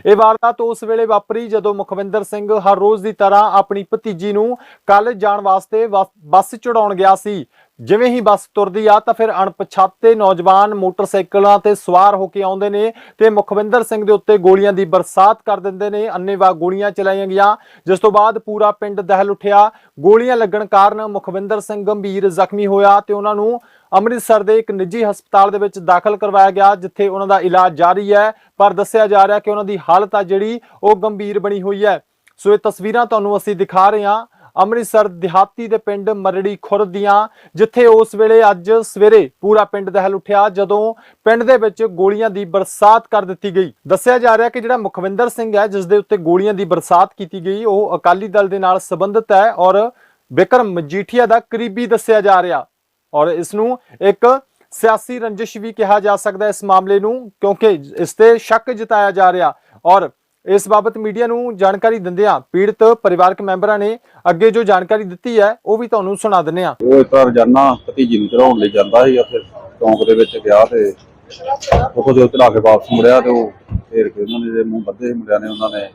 ਇਹ ਵਾਰਦਾਤ ਉਸ ਵੇਲੇ ਵਾਪਰੀ ਜਦੋਂ ਮੁਖਵਿੰਦਰ ਸਿੰਘ ਹਰ ਰੋਜ਼ ਦੀ ਤਰ੍ਹਾਂ ਆਪਣੀ ਭਤੀਜੀ ਨੂੰ ਕਾਲਜ ਜਾਣ ਵਾਸਤੇ ਬੱਸ- ਚੜਾਉਣ ਗਿਆ ਸੀ। ਜਿਵੇਂ ਹੀ ਬੱਸ ਤੁਰਦੀ ਆ ਤਾਂ ਫਿਰ ਅਣਪਛਾਤੇ ਨੌਜਵਾਨ ਮੋਟਰਸਾਈਕਲਾਂ ਤੇ ਸਵਾਰ ਹੋ ਕੇ ਆਉਂਦੇ ਨੇ ਤੇ ਮੁਖਵਿੰਦਰ ਸਿੰਘ ਦੇ ਉੱਤੇ ਗੋਲੀਆਂ ਦੀ ਬਰਸਾਤ ਕਰ ਦਿੰਦੇ ਨੇ। ਅੰਨੇਵਾਹ ਗੋਲੀਆਂ ਚਲਾਈਆਂ ਗਈਆਂ। ਜਿਸ ਤੋਂ ਬਾਅਦ ਪੂਰਾ ਪਿੰਡ ਦਹਿਲ ਉੱਠਿਆ। ਗੋਲੀਆਂ ਲੱਗਣ ਕਾਰਨ ਮੁਖਵਿੰਦਰ ਸਿੰਘ ਗੰਭੀਰ ਜ਼ਖਮੀ ਹੋਇਆ ਤੇ ਉਹਨਾਂ ਨੂੰ ਅੰਮ੍ਰਿਤਸਰ ਦੇ ਇੱਕ ਨਿੱਜੀ ਹਸਪਤਾਲ ਦੇ ਵਿੱਚ ਦਾਖਲ ਕਰਵਾਇਆ ਗਿਆ, ਜਿੱਥੇ ਉਹਨਾਂ ਦਾ ਇਲਾਜ ਜਾਰੀ ਹੈ। ਪਰ ਦੱਸਿਆ ਜਾ ਰਿਹਾ ਕਿ ਉਹਨਾਂ ਦੀ ਹਾਲਤ ਆ ਜਿਹੜੀ, ਉਹ ਗੰਭੀਰ ਬਣੀ ਹੋਈ ਹੈ। ਸੋ ਇਹ ਤਸਵੀਰਾਂ ਤੁਹਾਨੂੰ ਅਸੀਂ ਦਿਖਾ ਰਹੇ ਹਾਂ। ਅੰਮ੍ਰਿਤਸਰ ਦਿਹਾਤੀ ਦੇ ਪਿੰਡ ਮਰੜੀ ਖੁਰਦ ਦੀਆਂ, ਜਿੱਥੇ ਉਸ ਵੇਲੇ ਅੱਜ ਸਵੇਰੇ ਪੂਰਾ ਪਿੰਡ ਦਹਿਲ ਉੱਠਿਆ, ਜਦੋਂ ਪਿੰਡ ਦੇ ਵਿੱਚ ਗੋਲੀਆਂ ਦੀ ਬਰਸਾਤ ਕਰ ਦਿੱਤੀ ਗਈ। ਦੱਸਿਆ ਜਾ ਰਿਹਾ ਕਿ ਜਿਹੜਾ ਮੁਖਵਿੰਦਰ ਸਿੰਘ ਹੈ, ਜਿਸ ਦੇ ਉੱਤੇ ਗੋਲੀਆਂ ਦੀ ਬਰਸਾਤ ਕੀਤੀ ਗਈ, ਉਹ ਅਕਾਲੀ ਦਲ ਦੇ ਨਾਲ ਸੰਬੰਧਿਤ ਹੈ ਔਰ ਵਿਕਰਮ ਮਜੀਠੀਆ ਦਾ ਕਰੀਬੀ ਦੱਸਿਆ ਜਾ ਰਿਹਾ। ਔਰ ਇਸ ਨੂੰ ਇੱਕ ਸਿਆਸੀ ਰੰਜਿਸ਼ ਵੀ ਕਿਹਾ ਜਾ ਸਕਦਾ ਇਸ ਮਾਮਲੇ ਨੂੰ ਕਿਉਂਕਿ ਇਸ ਤੇ ਸ਼ੱਕ ਜਤਾਇਆ ਜਾ ਰਿਹਾ। ਔਰ ਇਸ ਬਾਬਤ ਮੀਡੀਆ ਨੂੰ ਜਾਣਕਾਰੀ ਦਿੰਦਿਆਂ ਪੀੜਤ ਪਰਿਵਾਰਕ ਮੈਂਬਰਾਂ ਨੇ ਅੱਗੇ ਜੋ ਜਾਣਕਾਰੀ ਦਿੱਤੀ ਹੈ ਉਹ ਵੀ ਤੁਹਾਨੂੰ ਸੁਣਾ ਦਿੰਦੇ ਹਾਂ। ਉਹ ਇੱਕ ਰੋਜ਼ਾਨਾ ਭਤੀਜੀ ਨੂੰ ਚੜਾਉਣ ਲਈ ਜਾਂਦਾ ਸੀ ਉੱਥੇ ਚੌਂਕ ਦੇ ਵਿੱਚ ਗਿਆ ਤੇ ਉੱਥੋਂ ਜਦੋਂ ਚੜਾ ਕੇ ਵਾਪਸ ਮੁੜਿਆ ਤੇ ਉਹ ਫੇਰ ਕੇ ਉਹਨਾਂ ਨੇ ਜਿਹੜੇ ਮੂੰਹ ਬੱਧੇ ਸੀ ਮੁੰਡਿਆਂ ਨੇ ਉਹਨਾਂ ਨੇ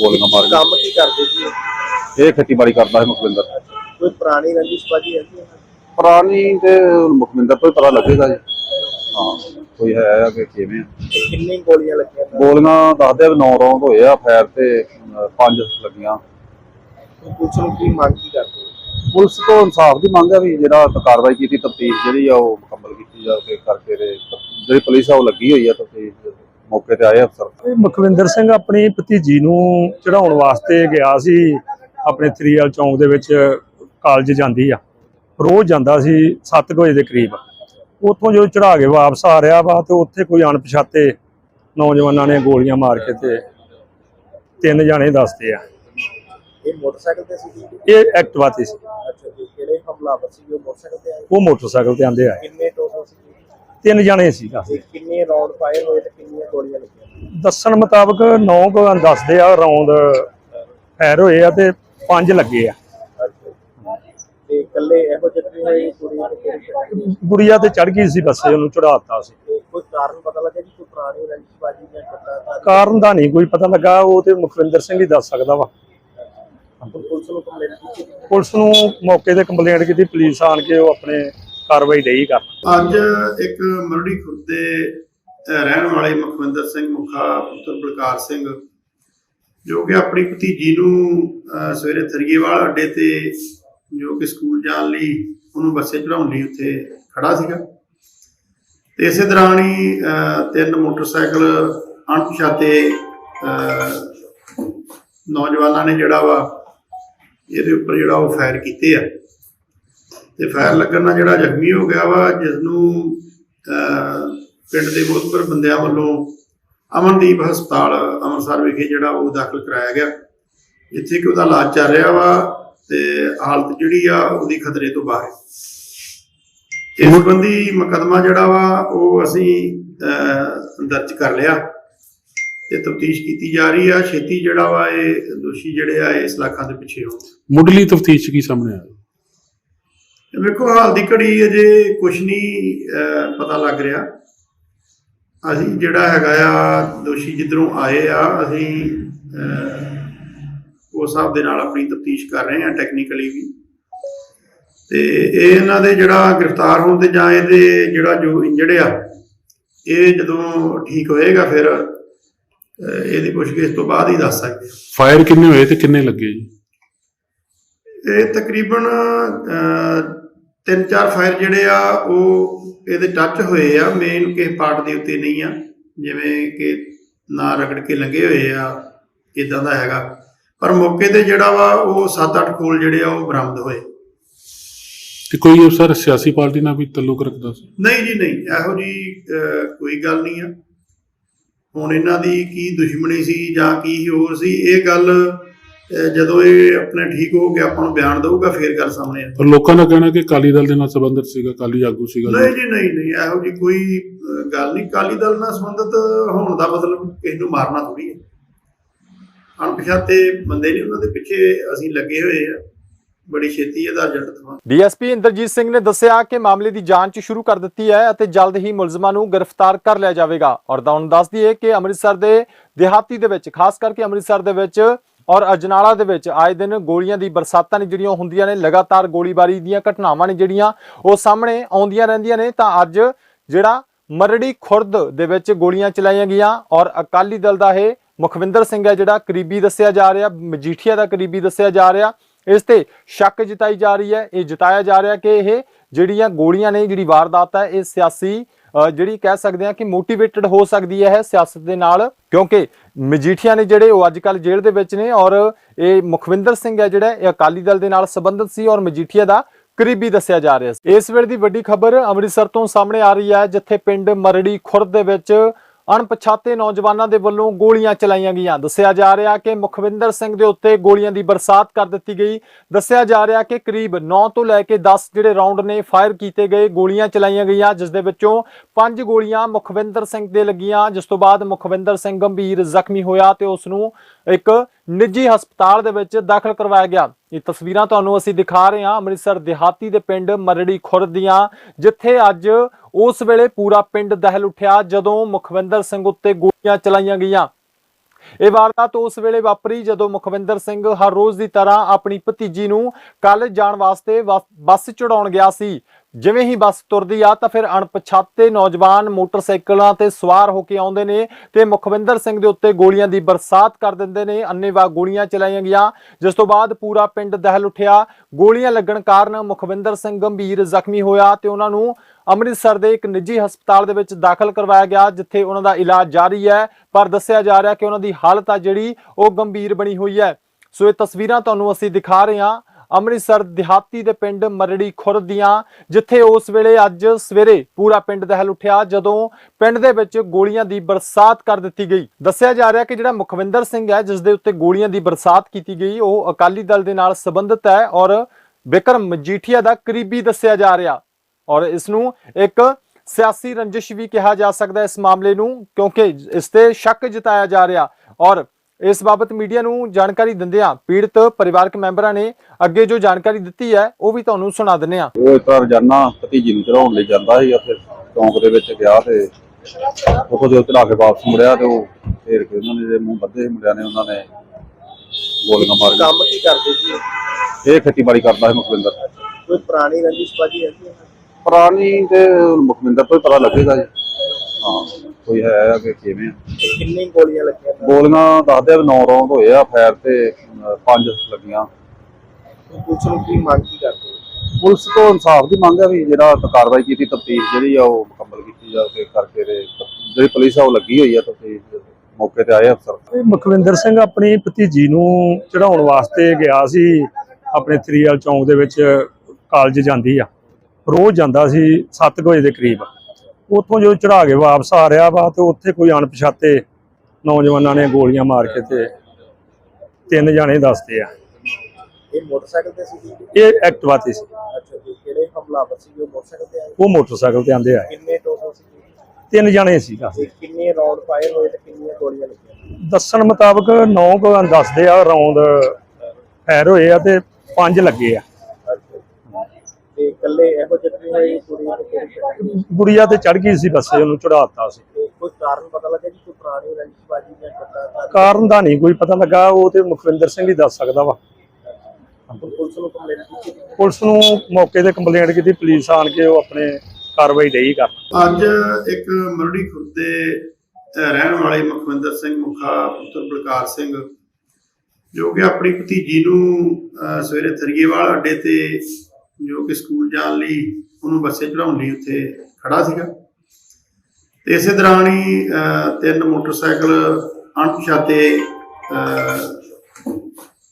ਗੋਲੀਆਂ ਮਾਰੀਆਂ। ਕੰਮ ਕੀ ਕਰਦੇ ਸੀ ਇਹ ਖੇਤੀਬਾੜੀ ਕਰਦਾ ਸੀ ਮੁਖਵਿੰਦਰ ਕੋਈ ਪੁਰਾਣੀ ਰੰਜਿਸ਼ ਬਾਜੀ ਹੈ? ਕਿ ਪੁਰਾਣੀ ਤੇ ਮੁਖਵਿੰਦਰ ਤੋਂ ਹੀ ਪਤਾ ਲੱਗੇਗਾ ਜੀ। ਹਾਂ ਕੋਈ ਹੈ ਆ ਕਿ ਕਿਵੇਂ ਆ। ਕਿੰਨੀ ਗੋਲੀਆਂ ਲੱਗੀਆਂ? ਗੋਲੀਆਂ ਦੱਸਦੇ ਆ ਵੀ 9 ਰੌਂਦ ਹੋਏ ਆ ਫਾਇਰ ਤੇ 5 ਲੱਗੀਆਂ। ਪੁਲਿਸ ਨੂੰ ਕੀ ਮੰਗ ਕੀ ਕਰਦੇ ਹੋ? ਪੁਲਿਸ ਤੋਂ ਇਨਸਾਫ ਦੀ ਮੰਗ ਹੈ ਵੀ ਜਿਹੜਾ ਕਾਰਵਾਈ ਕੀਤੀ ਤਫਤੀਸ਼ ਜਿਹੜੀ ਆ ਉਹ ਮੁਕੰਮਲ ਕੀਤੀ ਜਾਵੇ ਕਰਕੇ ਤੇ ਜਿਹੜੀ ਪੁਲਿਸ ਆ ਉਹ ਲੱਗੀ ਹੋਈ ਆ ਤਫਤੀਸ਼ ਮੌਕੇ ਤੇ ਆਏ ਅਫਸਰ। ਇਹ ਮੁਖਵਿੰਦਰ ਸਿੰਘ ਆਪਣੀ ਭਤੀਜੀ ਨੂੰ ਚੜਾਉਣ ਵਾਸਤੇ ਗਿਆ ਸੀ ਆਪਣੇ ਤ੍ਰੀਆਲ ਚੌਂਕ ਦੇ ਵਿੱਚ ਕਾਲਜ ਜਾਂਦੀ ਆ। ਰੋਜ਼ ਜਾਂਦਾ ਸੀ 7 ਵਜੇ ਦੇ ਕਰੀਬ। ਉੱਥੋਂ ਜਦੋਂ ਚੜਾ ਕੇ ਵਾਪਸ ਆ ਰਿਹਾ ਵਾ ਤੇ ਉੱਥੇ ਕੋਈ ਅਣਪਛਾਤੇ ਨੌਜਵਾਨਾਂ ਨੇ ਗੋਲੀਆਂ ਮਾਰ ਕੇ ਤੇ ਤਿੰਨ ਜਾਣੇ ਦੱਸਦੇ ਆ। ਇਹ ਮੋਟਰਸਾਈਕਲ ਤੇ ਸੀ ਇਹ ਐਕਟਿਵਾ ਤੇ ਸੀ। ਅੱਛਾ ਜੀ ਕਿਹੜੇ ਹਮਲਾਵਰ ਸੀ? ਜੋ ਮੋਟਰਸਾਈਕਲ ਤੇ ਆਏ? ਉਹ ਮੋਟਰਸਾਈਕਲ ਤੇ ਆਂਦੇ ਆ ਕਿੰਨੇ ਟੋਟਲ ਸੀ ਜੀ? ਤਿੰਨ ਜਾਣੇ ਸੀ ਤੇ ਦੱਸਦੇ ਕਿੰਨੇ ਰਾਉਂਡ ਫਾਇਰ ਹੋਏ ਤੇ ਕਿੰਨੀਆਂ ਗੋਲੀਆਂ ਲੱਗੀਆਂ? ਦੱਸਣ ਮੁਤਾਬਕ 9 ਕੁ ਦੱਸਦੇ ਆ ਰੌਂਦ ਫੈਰ ਹੋਏ ਆ ਤੇ 5 ਲੱਗੇ ਆ। ਤੇ ਇਕੱਲੇ ਇਹੋ ਜਿਹੇ ਹੋਏ ਕੁੜੀ ਤੇ ਕਿਹੜੇ ਕਿਹੜੇ? ਗੁੜੀਆ ਤੇ ਚੜ ਗਈ ਸੀ ਬੱਸੇ ਉਹਨੂੰ ਚੜਾਤਾ ਸੀ। ਕੋਈ ਕਾਰਨ ਪਤਾ ਲੱਗਾ ਜੀ ਕੋਈ ਪੁਰਾਣੀ ਰੰਜਿਸ਼ਬਾਜੀ ਜਾਂ ਕਿੱਦਾਂ ਕਾਰਨ ਦਾ ਨਹੀਂ ਕੋਈ ਪਤਾ ਲੱਗਾ ਉਹ ਤੇ ਮੁਖਵਿੰਦਰ ਸਿੰਘ ਹੀ ਦੱਸ ਸਕਦਾ ਵਾ। ਪੁਲਿਸ ਨੂੰ ਕੰਪਲੇਂਟ ਕੀਤੀ? ਜੀ? ਪੁਲਿਸ ਨੂੰ ਮੌਕੇ ਤੇ ਕੰਪਲੇਂਟ ਕੀਤੀ ਪੁਲਿਸ ਆਣ ਕੇ ਉਹ ਆਪਣੇ ਕਾਰਵਾਈ ਡਈ ਕਰਨ ਅੱਜ ਇੱਕ ਮਰੜੀ ਖੁਰਦ ਦੇ ਅਹ, ਰਹਿਣ ਵਾਲੇ ਮੁਖਵਿੰਦਰ ਸਿੰਘ ਮੁਖਾ ਪੁੱਤਰ ਬਲਕਾਰ ਸਿੰਘ ਜੋ ਕਿ ਆਪਣੀ ਭਤੀਜੀ ਨੂੰ ਸਵੇਰੇ ਥਰੀਏਵਾਲ ਅੱਡੇ ਤੇ ਜੋ ਕਿ ਸਕੂਲ ਜਾਣ ਲਈ ਉਹਨੂੰ ਬੱਸੇ ਚੜਾਉਣ ਲਈ ਉੱਥੇ ਖੜਾ ਸੀਗਾ। ਤੇ ਇਸੇ ਦੌਰਾਨ ਹੀ ਤਿੰਨ ਮੋਟਰਸਾਈਕਲ ਅਣਪਛਾਤੇ ਨੌਜਵਾਨਾਂ ਨੇ ਜਿਹੜਾ ਵਾ ਇਹਦੇ ਉੱਪਰ ਜਿਹੜਾ ਉਹ ਫਾਇਰ ਕੀਤੇ ਆ। ਤੇ ਫਾਇਰ ਲੱਗਣ ਨਾਲ ਜਿਹੜਾ ਜ਼ਖਮੀ ਹੋ ਗਿਆ ਵਾ ਜਿਸ ਨੂੰ ਪਿੰਡ ਦੇ ਮੋਤਬਰ ਬੰਦਿਆਂ ਵੱਲੋਂ ਅਮਨਦੀਪ ਹਸਪਤਾਲ, ਅੰਮ੍ਰਿਤਸਰ ਵਿਖੇ ਜਿਹੜਾ ਉਹ ਦਾਖਲ ਕਰਾਇਆ ਗਿਆ। ਜਿੱਥੇ ਕਿ ਉਹਦਾ ਇਲਾਜ ਚੱਲ ਰਿਹਾ ਵਾ। ਤੇ ਹਾਲਤ ਜਿਹੜੀ ਆ ਉਹਦੀ ਖਤਰੇ ਤੋਂ ਬਾਹਰ ਹੈ। ਇਸ ਸੰਬੰਧੀ ਮੁਕੱਦਮਾ ਜਿਹੜਾ ਵਾ ਉਹ ਅਸੀਂ ਦਰਜ ਕਰ ਲਿਆ ਤੇ ਤਫਤੀਸ਼ ਕੀਤੀ ਜਾ ਰਹੀ ਆ। ਛੇਤੀ ਜਿਹੜਾ ਵਾ ਇਹ ਦੋਸ਼ੀ ਜਿਹੜੇ ਆ ਇਸ ਇਲਾਕਾ ਦੇ ਪਿੱਛੇ ਹੋਣ ਮੁੱਢਲੀ ਤਫਤੀਸ਼ ਕੀ ਸਾਹਮਣੇ ਆਇਆ? ਵੇਖੋ ਹਾਲ ਦੀ ਘੜੀ ਅਜੇ ਕੁਝ ਨਹੀਂ ਪਤਾ ਲੱਗ ਰਿਹਾ। ਅਸੀਂ ਜਿਹੜਾ ਹੈਗਾ ਆ ਦੋਸ਼ੀ ਜਿੱਧਰੋਂ ਆਏ ਆ ਅਸੀਂ ਉਸ ਹਿਸਾਬ ਦੇ ਨਾਲ ਆਪਣੀ ਤਫਤੀਸ਼ ਕਰ ਰਹੇ ਹਾਂ ਟੈਕਨੀਕਲੀ ਵੀ। ਤੇ ਇਹ ਇਹਨਾਂ ਦੇ ਜਿਹੜਾ ਗ੍ਰਿਫਤਾਰ ਹੋਣ ਤੇ ਜਾਂ ਇਹਦੇ ਜਿਹੜਾ ਜੋ ਇੰਜਰਡ ਆ ਇਹ ਜਦੋਂ ਠੀਕ ਹੋਏਗਾ ਫਿਰ ਇਹਦੀ ਪੁੱਛਗਿੱਛ ਤੋਂ ਬਾਅਦ ਹੀ ਦੱਸ ਸਕਦੇ ਫਾਇਰ ਕਿੰਨੇ ਹੋਏ ਤੇ ਕਿੰਨੇ ਲੱਗੇ ਜੀ? ਇਹ ਤਕਰੀਬਨ ਤਿੰਨ ਚਾਰ ਫਾਇਰ ਜਿਹੜੇ ਆ ਉਹ ਇਹਦੇ ਟੱਚ ਹੋਏ ਆ ਮੇਨ ਕਿਸੇ ਪਾਰਟ ਦੇ ਉੱਤੇ ਨਹੀਂ ਆ। ਜਿਵੇਂ ਕਿ ਨਾ ਰਗੜ ਕੇ ਲੰਗੇ ਹੋਏ ਆ ਇਦਾਂ ਦਾ ਹੈਗਾ। ਪਰ ਮੌਕੇ ਤੇ ਜਿਹੜਾ ਵਾ ਉਹ 7-8 ਖੋਲ ਜਿਹੜੇ ਆ ਉਹ ਬਰਾਮਦ ਹੋਏ। ਤੇ ਕੋਈ ਅਫਸਰ ਸਿਆਸੀ ਪਾਰਟੀ ਨਾਲ ਵੀ ਤਾਲੁਕ ਰੱਖਦਾ ਸੀ? ਨਹੀਂ ਜੀ ਨਹੀਂ। ਇਹੋ ਜੀ ਕੋਈ ਗੱਲ ਨਹੀਂ ਆ। ਹੁਣ ਇਹਨਾਂ ਦੀ ਕੀ ਦੁਸ਼ਮਣੀ ਸੀ ਜਾਂ ਕੀ ਹੋਰ ਸੀ ਇਹ ਗੱਲ ਜਦੋਂ ਇਹ ਆਪਣੇ ਠੀਕ ਹੋ ਕੇ ਆਪਾਂ ਨੂੰ ਬਿਆਨ ਦਊਗਾ ਫੇਰ ਗੱਲ ਸਾਹਮਣੇ ਆ। ਪਰ ਲੋਕਾਂ ਦਾ ਕਹਿਣਾ ਕਿ ਅਕਾਲੀ ਦਲ ਦੇ ਨਾਲ ਸੰਬੰਧਿਤ ਸੀਗਾ ਅਕਾਲੀ ਆਗੂ ਸੀਗਾ ਨਹੀਂ ਜੀ ਨਹੀਂ ਨਹੀਂ। ਇਹੋ ਜੀ ਕੋਈ ਗੱਲ ਨਹੀਂ। ਕਾਲੀ ਦਲ ਨਾਲ ਸੰਬੰਧਿਤ ਹੋਣ ਦਾ ਮਤਲਬ ਕਿਸੇ ਨੂੰ ਮਾਰਨਾ ਥੋੜੀ ਹੈ। ਅਣਪਛਾਤੇ ਬੰਦੇ ਨੇ ਉਹਨਾਂ ਦੇ ਪਿੱਛੇ ਅਸੀਂ ਲੱਗੇ ਹੋਏ ਆ। ਬੜੀ ਛੇਤੀ ਇਹਦਾ ਰਿਜ਼ਲਟ ਦਵਾਂ ਡੀਐਸਪੀ ਇੰਦਰਜੀਤ ਸਿੰਘ ਨੇ ਦੱਸਿਆ ਕਿ ਮਾਮਲੇ ਦੀ ਜਾਂਚ ਸ਼ੁਰੂ ਕਰ ਦਿੱਤੀ ਹੈ ਅਤੇ ਜਲਦ ਹੀ ਮੁਲਜ਼ਮਾਂ ਨੂੰ ਗ੍ਰਿਫਤਾਰ ਕਰ ਲਿਆ ਜਾਵੇਗਾ। ਔਰ ਤੁਹਾਨੂੰ ਦੱਸ ਦਈਏ ਕਿ ਅੰਮ੍ਰਿਤਸਰ ਦੇ ਦਿਹਾਤੀ ਦੇ ਵਿੱਚ, ਖਾਸ ਕਰਕੇ ਅੰਮ੍ਰਿਤਸਰ ਦੇ ਵਿੱਚ ਔਰ ਅਜਨਾਲਾ ਦੇ ਵਿੱਚ ਆਏ ਦਿਨ ਗੋਲੀਆਂ ਦੀ ਬਰਸਾਤਾਂ ਨੇ ਜਿਹੜੀਆਂ ਹੁੰਦੀਆਂ ਨੇ, ਲਗਾਤਾਰ ਗੋਲੀਬਾਰੀ ਦੀਆਂ ਘਟਨਾਵਾਂ ਨੇ ਜਿਹੜੀਆਂ ਉਹ ਸਾਹਮਣੇ ਆਉਂਦੀਆਂ ਰਹਿੰਦੀਆਂ ਨੇ। ਤਾਂ ਅੱਜ ਜਿਹੜਾ ਮਰੜੀ ਖੁਰਦ ਦੇ ਵਿੱਚ ਗੋਲੀਆਂ ਚਲਾਈਆਂ ਗਈਆਂ ਔਰ ਅਕਾਲੀ ਦਲ ਦਾ ਇਹ ਮੁਖਵਿੰਦਰ ਸਿੰਘ ਹੈ ਜਿਹੜਾ ਕਰੀਬੀ ਦੱਸਿਆ ਜਾ ਰਿਹਾ, ਮਜੀਠੀਆ ਦਾ ਕਰੀਬੀ ਦੱਸਿਆ ਜਾ ਰਿਹਾ। ਇਸ ਤੇ ਸ਼ੱਕ ਜਤਾਈ ਜਾ ਰਹੀ ਹੈ, ਇਹ ਜਤਾਇਆ ਜਾ ਰਿਹਾ ਕਿ ਇਹ ਜਿਹੜੀਆਂ ਗੋਲੀਆਂ ਨੇ, ਜਿਹੜੀ ਵਾਰਦਾਤ ਹੈ, ਇਹ ਸਿਆਸੀ ਜਿਹੜੀ ਕਹਿ ਸਕਦੇ ਆ ਕਿ ਮੋਟੀਵੇਟਡ ਹੋ ਸਕਦੀ ਹੈ ਇਹ ਸਿਆਸਤ ਦੇ ਨਾਲ, ਕਿਉਂਕਿ ਮਜੀਠੀਆ ਨੇ ਜਿਹੜੇ ਉਹ ਅੱਜ ਕੱਲ ਜੇਲ੍ਹ ਦੇ ਵਿੱਚ ਨੇ ਔਰ ਇਹ ਮੁਖਵਿੰਦਰ ਸਿੰਘ ਹੈ ਜਿਹੜਾ ਇਹ ਅਕਾਲੀ ਦਲ ਦੇ ਨਾਲ ਸੰਬੰਧਿਤ ਸੀ ਔਰ ਮਜੀਠੀਆ ਦਾ ਕਰੀਬੀ ਦੱਸਿਆ ਜਾ ਰਿਹਾ ਸੀ। ਇਸ ਵੇਲੇ ਦੀ ਵੱਡੀ ਖਬਰ ਅੰਮ੍ਰਿਤਸਰ ਤੋਂ ਸਾਹਮਣੇ ਆ ਰਹੀ ਹੈ, ਜਿੱਥੇ ਪਿੰਡ ਮਰੜੀ ਖੁਰਦ ਦੇ ਵਿੱਚ ਅਣਪਛਾਤੇ ਨੌਜਵਾਨਾਂ ਦੇ ਵੱਲੋਂ ਗੋਲੀਆਂ ਚਲਾਈਆਂ ਗਈਆਂ। ਦੱਸਿਆ ਜਾ ਰਿਹਾ ਕਿ ਮੁਖਵਿੰਦਰ ਸਿੰਘ ਦੇ ਉੱਤੇ ਗੋਲੀਆਂ ਦੀ ਬਰਸਾਤ ਕਰ ਦਿੱਤੀ ਗਈ। ਦੱਸਿਆ ਜਾ ਰਿਹਾ ਕਿ ਕਰੀਬ 9 ਤੋਂ ਲੈ ਕੇ 10 ਜਿਹੜੇ ਰਾਉਂਡ ਨੇ ਫਾਇਰ ਕੀਤੇ ਗਏ, ਗੋਲੀਆਂ ਚਲਾਈਆਂ ਗਈਆਂ, ਜਿਸ ਦੇ ਵਿੱਚੋਂ 5 ਗੋਲੀਆਂ ਮੁਖਵਿੰਦਰ ਸਿੰਘ ਦੇ ਲੱਗੀਆਂ। ਜਿਸ ਤੋਂ ਬਾਅਦ ਮੁਖਵਿੰਦਰ ਸਿੰਘ ਗੰਭੀਰ ਜ਼ਖਮੀ ਹੋਇਆ ਤੇ ਉਸ ਨੂੰ ਇੱਕ ਨਿੱਜੀ ਹਸਪਤਾਲ ਦੇ ਵਿੱਚ ਦਾਖਲ ਕਰਵਾਇਆ ਗਿਆ। ਇਹ ਤਸਵੀਰਾਂ ਤੁਹਾਨੂੰ ਅਸੀਂ ਦਿਖਾ ਰਹੇ ਹਾਂ ਅੰਮ੍ਰਿਤਸਰ ਦਿਹਾਤੀ ਦੇ ਪਿੰਡ ਮਰੜੀ ਖੁਰਦ ਦੀਆਂ, ਜਿੱਥੇ ਅੱਜ ਉਸ ਵੇਲੇ ਪੂਰਾ ਪਿੰਡ ਦਹਿਲ ਉੱਠਿਆ ਜਦੋਂ ਮੁਖਵਿੰਦਰ ਸਿੰਘ ਉੱਤੇ ਗੋਲੀਆਂ ਚਲਾਈਆਂ ਗਈਆਂ। ਇਹ ਵਾਰਦਾਤ ਉਸ ਵੇਲੇ ਵਾਪਰੀ ਜਦੋਂ ਮੁਖਵਿੰਦਰ ਸਿੰਘ ਹਰ ਰੋਜ਼ ਦੀ ਤਰ੍ਹਾਂ ਆਪਣੀ ਭਤੀਜੀ ਨੂੰ ਕਾਲਜ ਜਾਣ ਵਾਸਤੇ ਬੱਸ- ਬੱਸ ਚੜਾਉਣ ਗਿਆ ਸੀ। ਜਿਵੇਂ ਹੀ ਬੱਸ ਤੁਰਦੀ ਆ ਤਾਂ ਫਿਰ ਅਣਪਛਾਤੇ ਨੌਜਵਾਨ ਮੋਟਰਸਾਈਕਲਾਂ ਤੇ ਸਵਾਰ ਹੋ ਕੇ ਆਉਂਦੇ ਨੇ ਤੇ ਮੁਖਵਿੰਦਰ ਸਿੰਘ ਦੇ ਉੱਤੇ ਗੋਲੀਆਂ ਦੀ ਬਰਸਾਤ ਕਰ ਦਿੰਦੇ ਨੇ ਅੰਨੇਵਾਹ ਗੋਲੀਆਂ ਚਲਾਈਆਂ ਗਈਆਂ। ਜਿਸ ਤੋਂ ਬਾਅਦ ਪੂਰਾ ਪਿੰਡ ਦਹਿਲ ਉੱਠਿਆ। ਗੋਲੀਆਂ ਲੱਗਣ ਕਾਰਨ ਮੁਖਵਿੰਦਰ ਸਿੰਘ ਗੰਭੀਰ ਜ਼ਖਮੀ ਹੋਇਆ ਤੇ ਉਹਨਾਂ ਨੂੰ ਅੰਮ੍ਰਿਤਸਰ ਦੇ ਇੱਕ ਨਿੱਜੀ ਹਸਪਤਾਲ ਦੇ ਵਿੱਚ ਦਾਖਲ ਕਰਵਾਇਆ ਗਿਆ, ਜਿੱਥੇ ਉਹਨਾਂ ਦਾ ਇਲਾਜ ਜਾਰੀ ਹੈ। ਪਰ ਦੱਸਿਆ ਜਾ ਰਿਹਾ ਕਿ ਉਹਨਾਂ ਦੀ ਹਾਲਤ ਆ ਜਿਹੜੀ, ਉਹ ਗੰਭੀਰ ਬਣੀ ਹੋਈ ਹੈ। ਸੋ ਇਹ ਤਸਵੀਰਾਂ ਤੁਹਾਨੂੰ ਅਸੀਂ ਦਿਖਾ ਰਹੇ ਹਾਂ। ਅੰਮ੍ਰਿਤਸਰ ਦਿਹਾਤੀ ਦੇ ਪਿੰਡ ਮਰੜੀ ਖੁਰਦ ਦੀਆਂ, ਜਿੱਥੇ ਉਸ ਵੇਲੇ ਅੱਜ ਸਵੇਰੇ ਪੂਰਾ ਪਿੰਡ ਦਹਿਲ ਉੱਠਿਆ, ਜਦੋਂ ਪਿੰਡ ਦੇ ਵਿੱਚ ਗੋਲੀਆਂ ਦੀ ਬਰਸਾਤ ਕਰ ਦਿੱਤੀ ਗਈ। ਦੱਸਿਆ ਜਾ ਰਿਹਾ ਕਿ ਜਿਹੜਾ ਮੁਖਵਿੰਦਰ ਸਿੰਘ ਹੈ ਜਿਸ ਦੇ ਉੱਤੇ ਗੋਲੀਆਂ ਦੀ ਬਰਸਾਤ ਕੀਤੀ ਗਈ, ਉਹ ਅਕਾਲੀ ਦਲ ਦੇ ਨਾਲ ਸੰਬੰਧਿਤ ਹੈ ਔਰ ਵਿਕਰਮ ਮਜੀਠੀਆ ਦਾ ਕਰੀਬੀ ਦੱਸਿਆ ਜਾ ਰਿਹਾ। ਔਰ ਇਸ ਨੂੰ ਇੱਕ ਸਿਆਸੀ ਰੰਜਿਸ਼ ਵੀ ਕਿਹਾ ਜਾ ਸਕਦਾ ਇਸ ਮਾਮਲੇ ਨੂੰ, ਕਿਉਂਕਿ ਇਸ ਤੇ ਸ਼ੱਕ ਜਤਾਇਆ ਜਾ ਰਿਹਾ। ਔਰ ਇਸ ਬਾਬਤ ਮੀਡੀਆ ਨੂੰ ਜਾਣਕਾਰੀ ਦਿੰਦਿਆਂ ਪੀੜਤ ਪਰਿਵਾਰਕ ਮੈਂਬਰਾਂ ਨੇ ਅੱਗੇ ਜੋ ਜਾਣਕਾਰੀ ਦਿੱਤੀ ਹੈ ਉਹ ਵੀ ਤੁਹਾਨੂੰ ਸੁਣਾ ਦਿੰਦੇ ਹਾਂ। ਉਹ ਤਰ੍ਹਾਂ ਰੋਜ਼ਾਨਾ ਭਤੀਜੀ ਨੂੰ ਚੜਾਉਣ ਲਈ ਜਾਂਦਾ ਸੀ ਉੱਥੇ ਚੌਂਕ ਦੇ ਵਿੱਚ ਗਿਆ ਤੇ ਉੱਥੋਂ ਜਦੋਂ ਚੜਾ ਕੇ ਵਾਪਸ ਮੁੜਿਆ ਤੇ ਉਹ ਫੇਰ ਕੇ ਉਹਨਾਂ ਨੇ ਜਿਹੜੇ ਮੂੰਹ ਬੱਧੇ ਸੀ ਮੁੰਡਿਆਂ ਨੇ ਉਹਨਾਂ ਨੇ ਗੋਲੀਆਂ ਮਾਰੀਆਂ। ਕੰਮ ਕੀ ਕਰਦੇ ਸੀ ਇਹ ਖੇਤੀਬਾੜੀ ਕਰਦਾ ਸੀ ਮੁਖਵਿੰਦਰ। ਕੋਈ ਪੁਰਾਣੀ ਰੰਜਿਸ਼ਬਾਜੀ ਹੈਗੀ ਹੈ? ਪੁਰਾਣੀ ਤੇ ਮੁਖਵਿੰਦਰ ਤੋਂ ਪਤਾ ਲੱਗੇਗਾ ਜੀ। ਹਾਂ। ਕੋਈ ਹੈ ਕਿ ਕਿਵੇਂ ਆ? ਕਿੰਨੀ ਗੋਲੀਆਂ ਲੱਗੀਆਂ? ਤਾਂ ਗੋਲੀਆਂ ਦੱਸਦੇ ਆ 9 ਰੌਂਦ ਹੋਏ ਆ ਫਾਇਰ ਤੇ 5 ਲੱਗੀਆਂ। ਪੁਲਿਸ ਨੂੰ ਕੀ ਮੰਗ ਕੀ ਕਰਦੇ ਹੋ? ਪੁਲਿਸ ਤੋਂ ਇਨਸਾਫ ਦੀ ਮੰਗ ਹੈ ਵੀ ਜਿਹੜਾ ਕਾਰਵਾਈ ਕੀਤੀ ਤਫਤੀਸ਼ ਜਿਹੜੀ ਆ ਉਹ ਮੁਕੰਮਲ ਕੀਤੀ ਜਾਵੇ ਕਰਕੇ ਤੇ ਜਿਹੜੀ ਪੁਲਿਸ ਆ ਉਹ ਲੱਗੀ ਹੋਈ ਆ ਤਫਤੀਸ਼ ਮੌਕੇ ਤੇ ਆਏ ਅਫਸਰ। ਇਹ ਮੁਖਵਿੰਦਰ ਸਿੰਘ ਆਪਣੀ ਭਤੀਜੀ ਨੂੰ ਚੜਾਉਣ ਵਾਸਤੇ ਗਿਆ ਸੀ ਆਪਣੇ ਥਰੀਅਲ ਚੌਂਕ ਦੇ ਵਿੱਚ ਕਾਲਜ ਜਾਂਦੀ ਆ। ਰੋਜ਼ ਜਾਂਦਾ ਸੀ 7 ਵਜੇ ਦੇ ਕਰੀਬ। ਉੱਥੋਂ ਜਦੋਂ ਚੜਾ ਕੇ ਵਾਪਸ ਆ ਰਿਹਾ ਵਾ ਤੇ ਉੱਥੇ ਕੋਈ ਅਣਪਛਾਤੇ ਨੌਜਵਾਨਾਂ ਨੇ ਗੋਲੀਆਂ ਮਾਰ ਕੇ ਤੇ ਤਿੰਨ ਜਾਣੇ ਦੱਸਦੇ ਆ। ਇਹ ਮੋਟਰਸਾਈਕਲ ਤੇ ਸੀ? ਇਹ ਐਕਟਿਵਾ ਤੇ ਸੀ। ਅੱਛਾ ਜੀ ਕਿਹੜੇ ਹਮਲਾਵਰ ਸੀ ਉਹ ਮੋਟਰਸਾਈਕਲ ਤੇ ਆਏ? ਉਹ ਮੋਟਰਸਾਈਕਲ ਤੇ ਆਂਦੇ ਆਏ। ਕਿੰਨੇ ਟੋਟਲ ਸੀ? ਤਿੰਨ ਜਾਣੇ ਸੀ ਦੱਸਦੇ ਤੇ ਕਿੰਨੇ ਰਾਉਂਡ ਫਾਇਰ ਹੋਏ ਤੇ ਕਿੰਨੀਆਂ ਗੋਲੀਆਂ ਲੱਗੀਆਂ? ਦੱਸਣ ਮੁਤਾਬਕ 9 ਕੁ ਦੱਸਦੇ ਆ ਰੌਂਦ ਫੈਰ ਹੋਏ ਆ ਤੇ 5 ਲੱਗੇ ਆ। ਇਕੱਲੇ ਇਹੋ ਜਿਹੇ ਹੋਏ ਕੁੜੀ ਤੇ ਕਿਹੜੀ ਕਿਹੜੀ? ਗੁੜੀਆ ਤੇ ਚੜ ਗਈ ਸੀ ਬੱਸੇ ਉਹਨੂੰ ਚੜਾਤਾ ਸੀ। ਕੋਈ ਕਾਰਨ ਪਤਾ ਲੱਗਾ ਜੀ ਕੋਈ ਪੁਰਾਣੀ ਰੰਜਿਸ਼ਬਾਜੀ ਜਾਂ ਕਿੱਦਾਂ ਕਾਰਨ ਦਾ ਨਹੀਂ ਕੋਈ ਪਤਾ ਲੱਗਾ ਉਹ ਤੇ ਮੁਖਵਿੰਦਰ ਸਿੰਘ ਹੀ ਦੱਸ ਸਕਦਾ ਵਾ। ਪੁਲਿਸ ਨੂੰ ਕੰਪਲੇਂਟ ਕੀਤੀ? ਜੀ? ਪੁਲਿਸ ਨੂੰ ਮੌਕੇ ਤੇ ਕੰਪਲੇਂਟ ਕੀਤੀ ਪੁਲਿਸ ਆਣ ਕੇ ਉਹ ਆਪਣੇ ਕਾਰਵਾਈ ਡਈ ਕਰ। ਅੱਜ ਇੱਕ ਮਰੜੀ ਖੁਰਦ ਰਹਿਣ ਵਾਲੇ ਮੁਖਵਿੰਦਰ ਸਿੰਘ ਮੁਖਾ ਪੁੱਤਰ ਬਲਕਾਰ ਸਿੰਘ ਜੋ ਕਿ ਆਪਣੀ ਭਤੀਜੀ ਨੂੰ ਸਵੇਰੇ ਥਰੀਏਵਾਲ ਅੱਡੇ ਤੇ ਜੋ ਕਿ ਸਕੂਲ ਜਾਣ ਲਈ ਉਹਨੂੰ ਬੱਸੇ ਚੜਾਉਣ ਲਈ ਉੱਥੇ ਖੜਾ ਸੀਗਾ। ਤੇ ਇਸੇ ਦੌਰਾਨ ਹੀ ਤਿੰਨ ਮੋਟਰਸਾਈਕਲ ਅਣਪਛਾਤੇ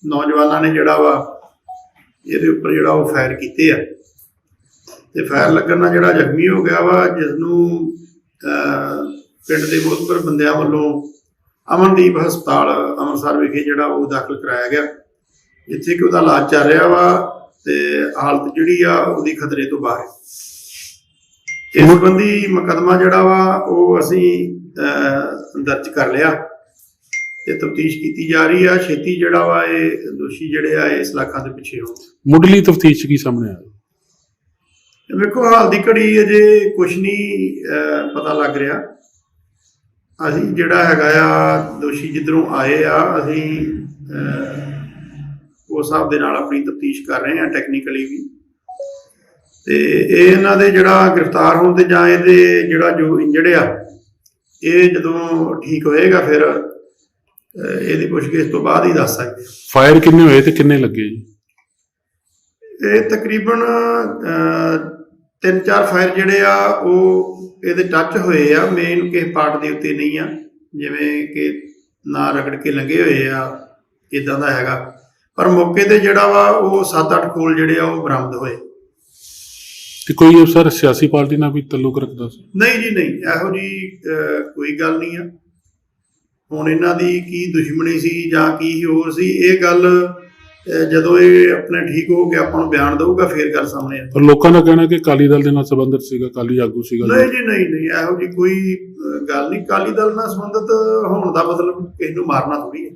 ਨੌਜਵਾਨਾਂ ਨੇ ਜਿਹੜਾ ਵਾ ਇਹਦੇ ਉੱਪਰ ਜਿਹੜਾ ਉਹ ਫਾਇਰ ਕੀਤੇ ਆ। ਤੇ ਫਾਇਰ ਲੱਗਣ ਨਾਲ ਜਿਹੜਾ ਜ਼ਖਮੀ ਹੋ ਗਿਆ ਵਾ ਜਿਸ ਨੂੰ ਪਿੰਡ ਦੇ ਮੁਖਬਰ ਬੰਦਿਆਂ ਵੱਲੋਂ ਅਮਨਦੀਪ ਹਸਪਤਾਲ, ਅੰਮ੍ਰਿਤਸਰ ਵਿਖੇ ਜਿਹੜਾ ਉਹ ਦਾਖਲ ਕਰਾਇਆ ਗਿਆ। ਜਿੱਥੇ ਕਿ ਉਹਦਾ ਇਲਾਜ ਚੱਲ ਰਿਹਾ ਵਾ। ਤੇ ਹਾਲਤ ਜਿਹੜੀ ਆ ਉਹਦੀ ਖਤਰੇ ਤੋਂ ਬਾਹਰ ਹੈ। ਇਸ ਸੰਬੰਧੀ ਮੁਕੱਦਮਾ ਜਿਹੜਾ ਵਾ ਉਹ ਅਸੀਂ ਦਰਜ ਕਰ ਲਿਆ ਤੇ ਤਫਤੀਸ਼ ਕੀਤੀ ਜਾ ਰਹੀ ਆ। ਛੇਤੀ ਜਿਹੜਾ ਵਾ ਇਹ ਦੋਸ਼ੀ ਜਿਹੜੇ ਆ ਇਸ ਇਲਾਕਾ ਦੇ ਪਿੱਛੇ ਹੋਣ। ਮੁੱਢਲੀ ਤਫਤੀਸ਼ ਕੀ ਸਾਹਮਣੇ ਆਇਆ ਵੇਖੋ ਹਾਲ ਦੀ ਘੜੀ ਅਜੇ ਕੁਝ ਨਹੀਂ ਪਤਾ ਲੱਗ ਰਿਹਾ। ਅਸੀਂ ਜਿਹੜਾ ਹੈਗਾ ਆ ਦੋਸ਼ੀ ਜਿੱਧਰੋਂ ਆਏ ਆ ਅਸੀਂ ਉਸ ਹਿਸਾਬ ਦੇ ਨਾਲ ਆਪਣੀ ਤਫਤੀਸ਼ ਕਰ ਰਹੇ ਆ ਟੈਕਨੀਕਲੀ ਵੀ। ਤੇ ਇਹ ਇਹਨਾਂ ਦੇ ਜਿਹੜਾ ਗ੍ਰਿਫਤਾਰ ਹੋਣ ਤੇ ਜਾਂ ਇਹਦੇ ਜਿਹੜਾ ਜੋ ਇੰਜਰਡ ਆ ਇਹ ਜਦੋਂ ਠੀਕ ਹੋਏਗਾ ਫਿਰ ਇਹਦੀ ਪੁੱਛਗਿੱਛ ਤੋਂ ਬਾਅਦ ਹੀ ਦੱਸ ਸਕਦੇ ਫਾਇਰ ਕਿੰਨੇ ਹੋਏ ਤੇ ਕਿੰਨੇ ਲੱਗੇ ਜੀ? ਇਹ ਤਕਰੀਬਨ ਤਿੰਨ ਚਾਰ ਫਾਇਰ ਜਿਹੜੇ ਆ ਉਹ ਇਹਦੇ ਟੱਚ ਹੋਏ ਆ ਮੇਨ ਕਿਸੇ ਪਾਰਟ ਦੇ ਉੱਤੇ ਨਹੀਂ ਆ। ਜਿਵੇਂ ਕਿ ਨਾ ਰਗੜ ਕੇ ਲੰਗੇ ਹੋਏ ਆ ਇਦਾਂ ਦਾ ਹੈਗਾ। ਪਰ ਮੌਕੇ ਤੇ ਜਿਹੜਾ ਵਾ ਉਹ 7-8 ਖੋਲ ਜਿਹੜੇ ਆ ਉਹ ਬਰਾਮਦ ਹੋਏ। ਤੇ ਕੋਈ ਅਫਸਰ ਸਿਆਸੀ ਪਾਰਟੀ ਨਾਲ ਵੀ ਤਾਲੁਕ ਰੱਖਦਾ ਸੀ? ਨਹੀਂ ਜੀ ਨਹੀਂ। ਇਹੋ ਜੀ ਕੋਈ ਗੱਲ ਨਹੀਂ ਆ। ਹੁਣ ਇਹਨਾਂ ਦੀ ਕੀ ਦੁਸ਼ਮਣੀ ਸੀ ਜਾਂ ਕੀ ਹੋਰ ਸੀ ਇਹ ਗੱਲ ਜਦੋਂ ਇਹ ਆਪਣੇ ਠੀਕ ਹੋ ਕੇ ਆਪਾਂ ਨੂੰ ਬਿਆਨ ਦਊਗਾ ਫੇਰ ਗੱਲ ਸਾਹਮਣੇ ਆ ਪਰ ਲੋਕਾਂ ਦਾ ਕਹਿਣਾ ਕਿ ਅਕਾਲੀ ਦਲ ਦੇ ਨਾਲ ਸੰਬੰਧਿਤ ਸੀਗਾ ਅਕਾਲੀ ਆਗੂ ਸੀਗਾ ਨਹੀਂ ਜੀ ਨਹੀਂ ਨਹੀਂ। ਇਹੋ ਜੀ ਕੋਈ ਗੱਲ ਨਹੀਂ। ਕਾਲੀ ਦਲ ਨਾਲ ਸੰਬੰਧਿਤ ਹੋਣ ਦਾ ਮਤਲਬ ਕਿਸੇ ਨੂੰ ਮਾਰਨਾ ਥੋੜੀ ਹੈ।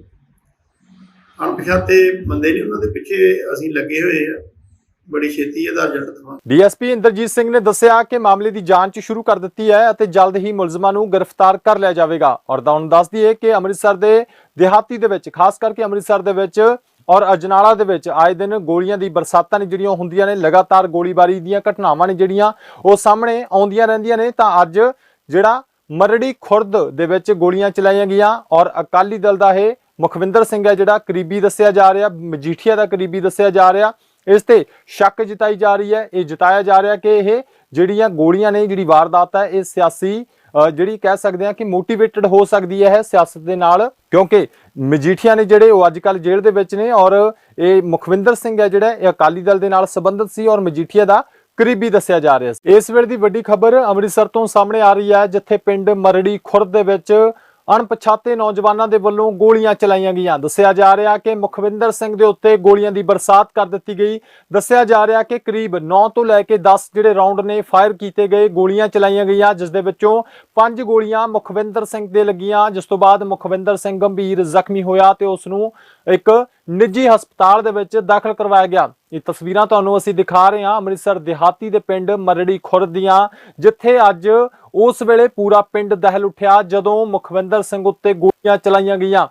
ਅਣਪਛਾਤੇ ਬੰਦੇ ਨੇ ਉਹਨਾਂ ਦੇ ਪਿੱਛੇ ਅਸੀਂ ਲੱਗੇ ਹੋਏ ਆ। ਬੜੀ ਛੇਤੀ ਇਹਦਾ ਏਜੰਟ ਦਵਾਂ ਡੀਐਸਪੀ ਇੰਦਰਜੀਤ ਸਿੰਘ ਨੇ ਦੱਸਿਆ ਕਿ ਮਾਮਲੇ ਦੀ ਜਾਂਚ ਸ਼ੁਰੂ ਕਰ ਦਿੱਤੀ ਹੈ ਅਤੇ ਜਲਦ ਹੀ ਮੁਲਜ਼ਮਾਂ ਨੂੰ ਗ੍ਰਿਫਤਾਰ ਕਰ ਲਿਆ ਜਾਵੇਗਾ। ਔਰ ਤੁਹਾਨੂੰ ਦੱਸ ਦਈਏ ਕਿ ਅੰਮ੍ਰਿਤਸਰ ਦੇ ਦਿਹਾਤੀ ਦੇ ਵਿੱਚ, ਖਾਸ ਕਰਕੇ ਅੰਮ੍ਰਿਤਸਰ ਦੇ ਵਿੱਚ ਔਰ ਅਜਨਾਲਾ ਦੇ ਵਿੱਚ ਆਏ ਦਿਨ ਗੋਲੀਆਂ ਦੀ ਬਰਸਾਤਾਂ ਨੇ ਜਿਹੜੀਆਂ ਹੁੰਦੀਆਂ ਨੇ, ਲਗਾਤਾਰ ਗੋਲੀਬਾਰੀ ਦੀਆਂ ਘਟਨਾਵਾਂ ਨੇ ਜਿਹੜੀਆਂ ਉਹ ਸਾਹਮਣੇ ਆਉਂਦੀਆਂ ਰਹਿੰਦੀਆਂ ਨੇ। ਤਾਂ ਅੱਜ ਜਿਹੜਾ ਮਰੜੀ ਖੁਰਦ ਦੇ ਵਿੱਚ ਗੋਲੀਆਂ ਚਲਾਈਆਂ ਗਈਆਂ ਔਰ ਅਕਾਲੀ ਦਲ ਦਾ ਇਹ ਮੁਖਵਿੰਦਰ ਸਿੰਘ ਹੈ ਜਿਹੜਾ ਕਰੀਬੀ ਦੱਸਿਆ ਜਾ ਰਿਹਾ, ਮਜੀਠੀਆ ਦਾ ਕਰੀਬੀ ਦੱਸਿਆ ਜਾ ਰਿਹਾ। ਇਸ ਤੇ ਸ਼ੱਕ ਜਤਾਈ ਜਾ ਰਹੀ ਹੈ, ਇਹ ਜਤਾਇਆ ਜਾ ਰਿਹਾ ਕਿ ਇਹ ਜਿਹੜੀਆਂ ਗੋਲੀਆਂ ਨੇ, ਜਿਹੜੀ ਵਾਰਦਾਤ ਹੈ, ਇਹ ਸਿਆਸੀ ਜਿਹੜੀ ਕਹਿ ਸਕਦੇ ਆ ਕਿ ਮੋਟੀਵੇਟਡ ਹੋ ਸਕਦੀ ਹੈ ਸਿਆਸਤ ਦੇ ਨਾਲ, ਕਿਉਂਕਿ ਮਜੀਠੀਆ ਨੇ ਜਿਹੜੇ ਉਹ ਅੱਜ ਕੱਲ ਜੇਲ੍ਹ ਦੇ ਵਿੱਚ ਨੇ ਔਰ ਇਹ ਮੁਖਵਿੰਦਰ ਸਿੰਘ ਹੈ ਜਿਹੜਾ ਇਹ ਅਕਾਲੀ ਦਲ ਦੇ ਨਾਲ ਸੰਬੰਧਿਤ ਸੀ ਔਰ ਮਜੀਠੀਆ ਦਾ ਕਰੀਬੀ ਦੱਸਿਆ ਜਾ ਰਿਹਾ ਸੀ। ਇਸ ਵੇਲੇ ਦੀ ਵੱਡੀ ਖਬਰ ਅੰਮ੍ਰਿਤਸਰ ਤੋਂ ਸਾਹਮਣੇ ਆ ਰਹੀ ਹੈ, ਜਿੱਥੇ ਪਿੰਡ ਮਰੜੀ ਖੁਰਦ ਦੇ ਵਿੱਚ ਅਣਪਛਾਤੇ ਨੌਜਵਾਨਾਂ ਦੇ ਵੱਲੋਂ ਗੋਲੀਆਂ ਚਲਾਈਆਂ ਗਈਆਂ। ਦੱਸਿਆ ਜਾ ਰਿਹਾ ਕਿ ਮੁਖਵਿੰਦਰ ਸਿੰਘ ਦੇ ਉੱਤੇ ਗੋਲੀਆਂ ਦੀ ਬਰਸਾਤ ਕਰ ਦਿੱਤੀ ਗਈ। ਦੱਸਿਆ ਜਾ ਰਿਹਾ ਕਿ ਕਰੀਬ 9 ਤੋਂ ਲੈ ਕੇ 10 ਜਿਹੜੇ ਰਾਉਂਡ ਨੇ ਫਾਇਰ ਕੀਤੇ ਗਏ, ਗੋਲੀਆਂ ਚਲਾਈਆਂ ਗਈਆਂ, ਜਿਸ ਦੇ ਵਿੱਚੋਂ ਪੰਜ ਗੋਲੀਆਂ ਮੁਖਵਿੰਦਰ ਸਿੰਘ ਦੇ ਲੱਗੀਆਂ, ਜਿਸ ਤੋਂ ਬਾਅਦ ਮੁਖਵਿੰਦਰ ਸਿੰਘ ਗੰਭੀਰ ਜ਼ਖਮੀ ਹੋਇਆ ਤੇ ਉਸ ਨੂੰ ਇੱਕ ਨਿੱਜੀ ਹਸਪਤਾਲ ਦੇ ਵਿੱਚ ਦਾਖਲ ਕਰਵਾਇਆ ਗਿਆ। ਇਹ ਤਸਵੀਰਾਂ ਤੁਹਾਨੂੰ ਅਸੀਂ ਦਿਖਾ ਰਹੇ ਹਾਂ ਅੰਮ੍ਰਿਤਸਰ ਦਿਹਾਤੀ ਦੇ ਪਿੰਡ ਮਰੜੀ ਖੁਰਦ ਦੀਆਂ, ਜਿੱਥੇ ਅੱਜ ਉਸ ਵੇਲੇ ਪੂਰਾ ਪਿੰਡ ਦਹਿਲ ਉੱਠਿਆ ਜਦੋਂ ਮੁਖਵਿੰਦਰ ਸਿੰਘ ਉੱਤੇ ਗੋਲੀਆਂ ਚਲਾਈਆਂ ਗਈਆਂ।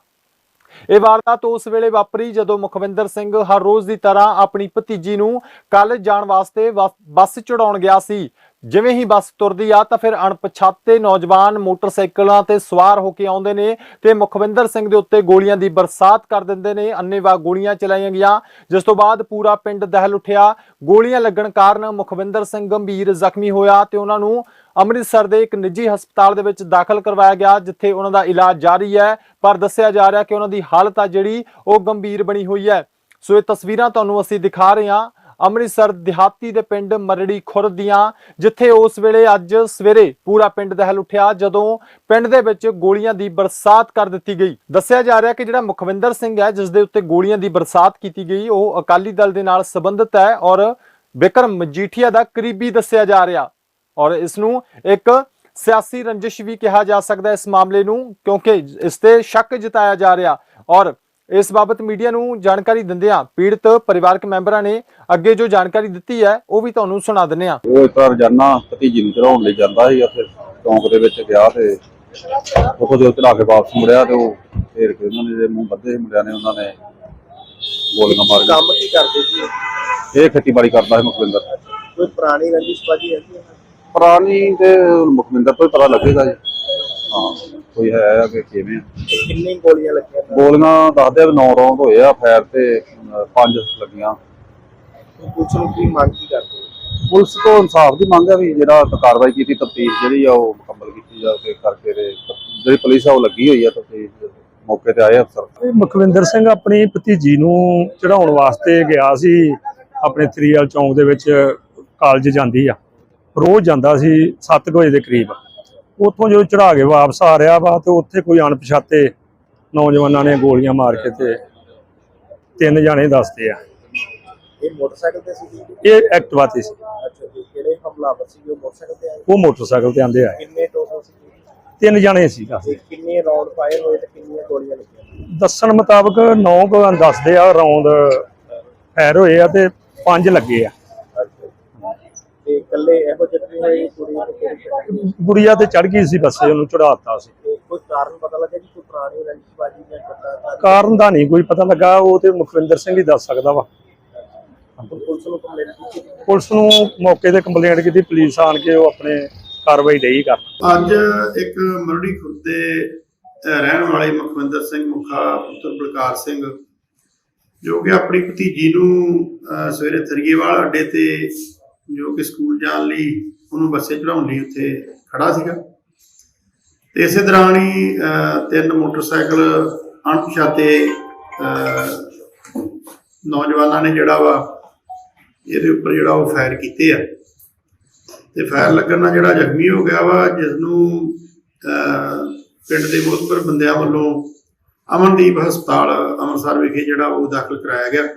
ਇਹ ਵਾਰਦਾਤ ਉਸ ਵੇਲੇ ਵਾਪਰੀ ਜਦੋਂ ਮੁਖਵਿੰਦਰ ਸਿੰਘ ਹਰ ਰੋਜ਼ ਦੀ ਤਰ੍ਹਾਂ ਆਪਣੀ ਭਤੀਜੀ ਨੂੰ ਕੱਲ ਜਾਣ ਵਾਸਤੇ ਬੱਸ- ਬੱਸ ਚੜਾਉਣ ਗਿਆ ਸੀ। ਜਿਵੇਂ ਹੀ ਬੱਸ ਤੁਰਦੀ ਆ ਤਾਂ ਫਿਰ ਅਣਪਛਾਤੇ ਨੌਜਵਾਨ ਮੋਟਰਸਾਈਕਲਾਂ ਤੇ ਸਵਾਰ ਹੋ ਕੇ ਆਉਂਦੇ ਨੇ ਤੇ ਮੁਖਵਿੰਦਰ ਸਿੰਘ ਦੇ ਉੱਤੇ ਗੋਲੀਆਂ ਦੀ ਬਰਸਾਤ ਕਰ ਦਿੰਦੇ ਨੇ ਅੰਨੇਵਾਹ ਗੋਲੀਆਂ ਚਲਾਈਆਂ ਗਈਆਂ। ਜਿਸ ਤੋਂ ਬਾਅਦ ਪੂਰਾ ਪਿੰਡ ਦਹਿਲ ਉੱਠਿਆ। ਗੋਲੀਆਂ ਲੱਗਣ ਕਾਰਨ ਮੁਖਵਿੰਦਰ ਸਿੰਘ ਗੰਭੀਰ ਜ਼ਖਮੀ ਹੋਇਆ ਤੇ ਉਹਨਾਂ ਨੂੰ ਅੰਮ੍ਰਿਤਸਰ ਦੇ ਇੱਕ ਨਿੱਜੀ ਹਸਪਤਾਲ ਦੇ ਵਿੱਚ ਦਾਖਲ ਕਰਵਾਇਆ ਗਿਆ, ਜਿੱਥੇ ਉਹਨਾਂ ਦਾ ਇਲਾਜ ਜਾਰੀ ਹੈ। ਪਰ ਦੱਸਿਆ ਜਾ ਰਿਹਾ ਕਿ ਉਹਨਾਂ ਦੀ ਹਾਲਤ ਆ ਜਿਹੜੀ, ਉਹ ਗੰਭੀਰ ਬਣੀ ਹੋਈ ਹੈ। ਸੋ ਇਹ ਤਸਵੀਰਾਂ ਤੁਹਾਨੂੰ ਅਸੀਂ ਦਿਖਾ ਰਹੇ ਹਾਂ। ਅੰਮ੍ਰਿਤਸਰ ਦਿਹਾਤੀ ਦੇ ਪਿੰਡ ਮਰੜੀ ਖੁਰਦ ਦੀਆਂ, ਜਿੱਥੇ ਉਸ ਵੇਲੇ ਅੱਜ ਸਵੇਰੇ ਪੂਰਾ ਪਿੰਡ ਦਹਿਲ ਉੱਠਿਆ, ਜਦੋਂ ਪਿੰਡ ਦੇ ਵਿੱਚ ਗੋਲੀਆਂ ਦੀ ਬਰਸਾਤ ਕਰ ਦਿੱਤੀ ਗਈ। ਦੱਸਿਆ ਜਾ ਰਿਹਾ ਕਿ ਜਿਹੜਾ ਮੁਖਵਿੰਦਰ ਸਿੰਘ ਹੈ ਜਿਸ ਦੇ ਉੱਤੇ ਗੋਲੀਆਂ ਦੀ ਬਰਸਾਤ ਕੀਤੀ ਗਈ, ਉਹ ਅਕਾਲੀ ਦਲ ਦੇ ਨਾਲ ਸੰਬੰਧਿਤ ਹੈ ਔਰ ਵਿਕਰਮ ਮਜੀਠੀਆ ਦਾ ਕਰੀਬੀ ਦੱਸਿਆ ਜਾ ਰਿਹਾ। ਔਰ ਇਸ ਨੂੰ ਇੱਕ ਸਿਆਸੀ ਰੰਜਿਸ਼ ਵੀ ਕਿਹਾ ਜਾ ਸਕਦਾ ਇਸ ਮਾਮਲੇ ਨੂੰ, ਕਿਉਂਕਿ ਇਸ ਤੇ ਸ਼ੱਕ ਜਤਾਇਆ ਜਾ ਰਿਹਾ। ਔਰ ਇਸ ਬਾਬਤ ਮੀਡੀਆ ਨੂੰ ਜਾਣਕਾਰੀ ਦਿੰਦਿਆਂ ਪੀੜਤ ਪਰਿਵਾਰਕ ਮੈਂਬਰਾਂ ਨੇ ਅੱਗੇ ਜੋ ਜਾਣਕਾਰੀ ਦਿੱਤੀ ਹੈ ਉਹ ਵੀ ਤੁਹਾਨੂੰ ਸੁਣਾ ਦਿੰਦੇ ਹਾਂ। ਉਹ ਇੱਕ ਵਾਰ ਰੋਜ਼ਾਨਾ ਭਤੀਜੀ ਨੂੰ ਚੜਾਉਣ ਲਈ ਜਾਂਦਾ ਸੀ ਉੱਥੇ ਚੌਂਕ ਦੇ ਵਿੱਚ ਗਿਆ ਤੇ ਉੱਥੋਂ ਜਦੋਂ ਚੜਾ ਕੇ ਵਾਪਸ ਮੁੜਿਆ ਤੇ ਉਹ ਫੇਰ ਕੇ ਉਹਨਾਂ ਨੇ ਜਿਹੜੇ ਮੂੰਹ ਬੱਧੇ ਮੁੰਡਿਆਂ ਨੇ ਉਹਨਾਂ ਨੇ ਗੋਲੀਆਂ ਮਾਰ ਕੰਮ ਕੀ ਕਰਦੇ ਸੀ ਕੇ ਇਹ ਖੇਤੀਬਾੜੀ ਕਰਦਾ ਸੀ ਮੁਖਵਿੰਦਰ ਕੋਈ ਪੁਰਾਣੀ ਰੰਜਿਸ਼ਬਾਜੀ ਹੈ? ਜੀ ਪੁਰਾਣੀ ਤੇ ਮੁਖਵਿੰਦਰ ਤੋਂ ਹੀ ਪਤਾ ਲੱਗੇਗਾ ਜੀ। ਹਾਂ। ਕੋਈ ਹੈ ਆ ਕਿ ਕਿਵੇਂ ਆ। ਤੇ ਕਿੰਨੀ ਗੋਲੀਆਂ ਲੱਗੀਆਂ? ਗੋਲੀਆਂ ਦੱਸਦੇ ਆ 9 ਰੌਂਦ ਹੋਏ ਆ ਫਾਇਰ ਤੇ 5 ਲੱਗੀਆਂ ਪੁਲਿਸ ਨੂੰ ਕੀ ਮੰਗ ਕੀ ਕਰਦੇ ਹੋ? ਪੁਲਿਸ ਤੋਂ ਇਨਸਾਫ ਦੀ ਮੰਗ ਹੈ ਵੀ ਜਿਹੜਾ ਕਾਰਵਾਈ ਕੀਤੀ ਤਫਤੀਸ਼ ਜਿਹੜੀ ਆ ਉਹ ਮੁਕੰਮਲ ਕੀਤੀ ਜਾਵੇ ਕਰਕੇ ਤੇ ਜਿਹੜੀ ਪੁਲਿਸ ਆ ਉਹ ਲੱਗੀ ਹੋਈ ਆ ਤਫਤੀਸ਼ ਮੌਕੇ ਤੇ ਆਏ ਅਫਸਰ ਇਹ ਮੁਖਵਿੰਦਰ ਸਿੰਘ ਆਪਣੀ ਭਤੀਜੀ ਨੂੰ ਚੜਾਉਣ ਵਾਸਤੇ ਗਿਆ ਸੀ ਆਪਣੇ ਥਰੀਅਲ ਚੌਂਕ ਦੇ ਵਿੱਚ ਕਾਲਜ ਜਾਂਦੀ ਆ ਰੋਜ਼ ਜਾਂਦਾ ਸੀ 7 ਵਜੇ ਦੇ ਕਰੀਬ ਉੱਥੋਂ ਜਦੋਂ ਚੜਾ ਕੇ ਵਾਪਸ ਆ ਰਿਹਾ ਵਾ ਤੇ ਉੱਥੇ ਕੋਈ ਅਣਪਛਾਤੇ ਨੌਜਵਾਨਾਂ ਨੇ ਗੋਲੀਆਂ ਮਾਰ ਕੇ ਤੇ ਤਿੰਨ ਜਾਣੇ ਦੱਸਦੇ ਆ। ਇਹ ਮੋਟਰਸਾਈਕਲ ਤੇ ਸੀ? ਇਹ ਐਕਟਿਵਾ ਤੇ ਸੀ। ਅੱਛਾ ਜੀ ਕਿਹੜੇ ਹਮਲਾਵਰ ਸੀ ਉਹ ਮੋਟਰਸਾਈਕਲ ਤੇ ਆਏ? ਉਹ ਮੋਟਰਸਾਈਕਲ ਤੇ ਆਂਦੇ ਆਏ। ਕਿੰਨੇ ਟੋਟਲ ਸੀ ਜੀ? ਤਿੰਨ ਜਾਣੇ ਸੀ ਦੱਸਦੇ। ਤੇ ਕਿੰਨੇ ਰਾਉਂਡ ਫਾਇਰ ਹੋਏ ਤੇ ਕਿੰਨੀਆਂ ਗੋਲੀਆਂ ਲੱਗੀਆਂ? ਦੱਸਣ ਮੁਤਾਬਕ 9 ਕੁ ਦੱਸਦੇ ਆ ਫੈਰ ਹੋਏ ਆ ਤੇ 5 ਲੱਗੇ ਆ। ਅੱਛਾ ਤੇ ਇਕੱਲੇ ਇਹੋ ਹੋਏ ਕੁੜੀ? ਗੁੜੀਆ ਤੇ ਚੜ ਗਈ ਸੀ ਬੱਸੇ ਉਹਨੂੰ ਚੜਾਤਾ ਸੀ। ਕੋਈ ਕਾਰਨ ਪਤਾ ਲੱਗਾ ਜੀ ਕੋਈ ਪੁਰਾਣੀ ਰੰਜਿਸ਼ਬਾਜੀ ਜਾਂ ਕਿੱਦਾਂ ਕਾਰਨ ਦਾ ਨਹੀਂ ਕੋਈ ਪਤਾ ਲੱਗਾ ਉਹ ਤੇ ਮੁਖਵਿੰਦਰ ਸਿੰਘ ਹੀ ਦੱਸ ਸਕਦਾ ਵਾ। ਪੁਲਿਸ ਨੂੰ ਕੰਪਲੇਂਟ ਕੀਤੀ? ਪੁਲਿਸ ਨੂੰ ਮੌਕੇ ਤੇ ਕੰਪਲੇਂਟ ਕੀਤੀ ਪੁਲਿਸ ਆਣ ਕੇ ਉਹ ਆਪਣੇ ਕਾਰਵਾਈ ਡਈ ਕਰ। ਅੱਜ ਇੱਕ ਮਰੜੀ ਖੁਰਦ ਰਹਿਣ ਵਾਲੇ ਮੁਖਵਿੰਦਰ ਸਿੰਘ ਮੁਖਾ ਪੁੱਤਰ ਬਲਕਾਰ ਸਿੰਘ ਜੋ ਕਿ ਆਪਣੀ ਭਤੀਜੀ ਨੂੰ ਸਵੇਰੇ ਥਰੀਏਵਾਲ ਅੱਡੇ ਤੇ ਜੋ ਕਿ ਸਕੂਲ ਜਾਣ ਲਈ ਉਹਨੂੰ ਬੱਸੇ ਚੜਾਉਣ ਲਈ ਉੱਥੇ ਖੜਾ ਸੀਗਾ। ਤੇ ਇਸੇ ਦੌਰਾਨ ਹੀ ਤਿੰਨ ਮੋਟਰਸਾਈਕਲ ਅਣਪਛਾਤੇ ਨੌਜਵਾਨਾਂ ਨੇ ਜਿਹੜਾ ਵਾ ਇਹਦੇ ਉੱਪਰ ਜਿਹੜਾ ਉਹ ਫਾਇਰ ਕੀਤੇ ਆ। ਤੇ ਫਾਇਰ ਲੱਗਣ ਨਾਲ ਜਿਹੜਾ ਜ਼ਖਮੀ ਹੋ ਗਿਆ ਵਾ ਜਿਸ ਨੂੰ ਪਿੰਡ ਦੇ ਮੁਖਬਰ ਬੰਦਿਆਂ ਵੱਲੋਂ ਅਮਨਦੀਪ ਹਸਪਤਾਲ, ਅੰਮ੍ਰਿਤਸਰ ਵਿਖੇ ਜਿਹੜਾ ਉਹ ਦਾਖਲ ਕਰਾਇਆ ਗਿਆ।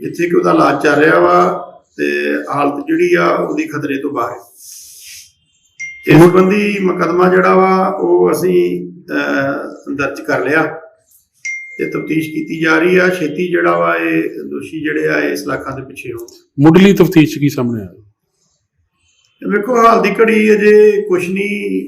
ਜਿੱਥੇ ਕਿ ਉਹਦਾ ਇਲਾਜ ਚੱਲ ਰਿਹਾ ਵਾ। ਤੇ ਹਾਲਤ ਜਿਹੜੀ ਆ ਉਹਦੀ ਖਤਰੇ ਤੋਂ ਬਾਹਰ ਹੈ। ਇਸ ਸੰਬੰਧੀ ਮੁਕੱਦਮਾ ਜਿਹੜਾ ਵਾ ਉਹ ਅਸੀਂ ਦਰਜ ਕਰ ਲਿਆ ਤੇ ਤਫਤੀਸ਼ ਕੀਤੀ ਜਾ ਰਹੀ ਆ। ਛੇਤੀ ਜਿਹੜਾ ਵਾ ਇਹ ਦੋਸ਼ੀ ਜਿਹੜੇ ਆ ਇਸ ਲਾਖਾਂ ਦੇ ਪਿੱਛੇ ਹੋਣ। ਮੁੱਢਲੀ ਤਫਤੀਸ਼ ਕੀ ਸਾਹਮਣੇ ਆਇਆ? ਵੇਖੋ ਹਾਲ ਦੀ ਘੜੀ ਅਜੇ ਕੁਛ ਨਹੀਂ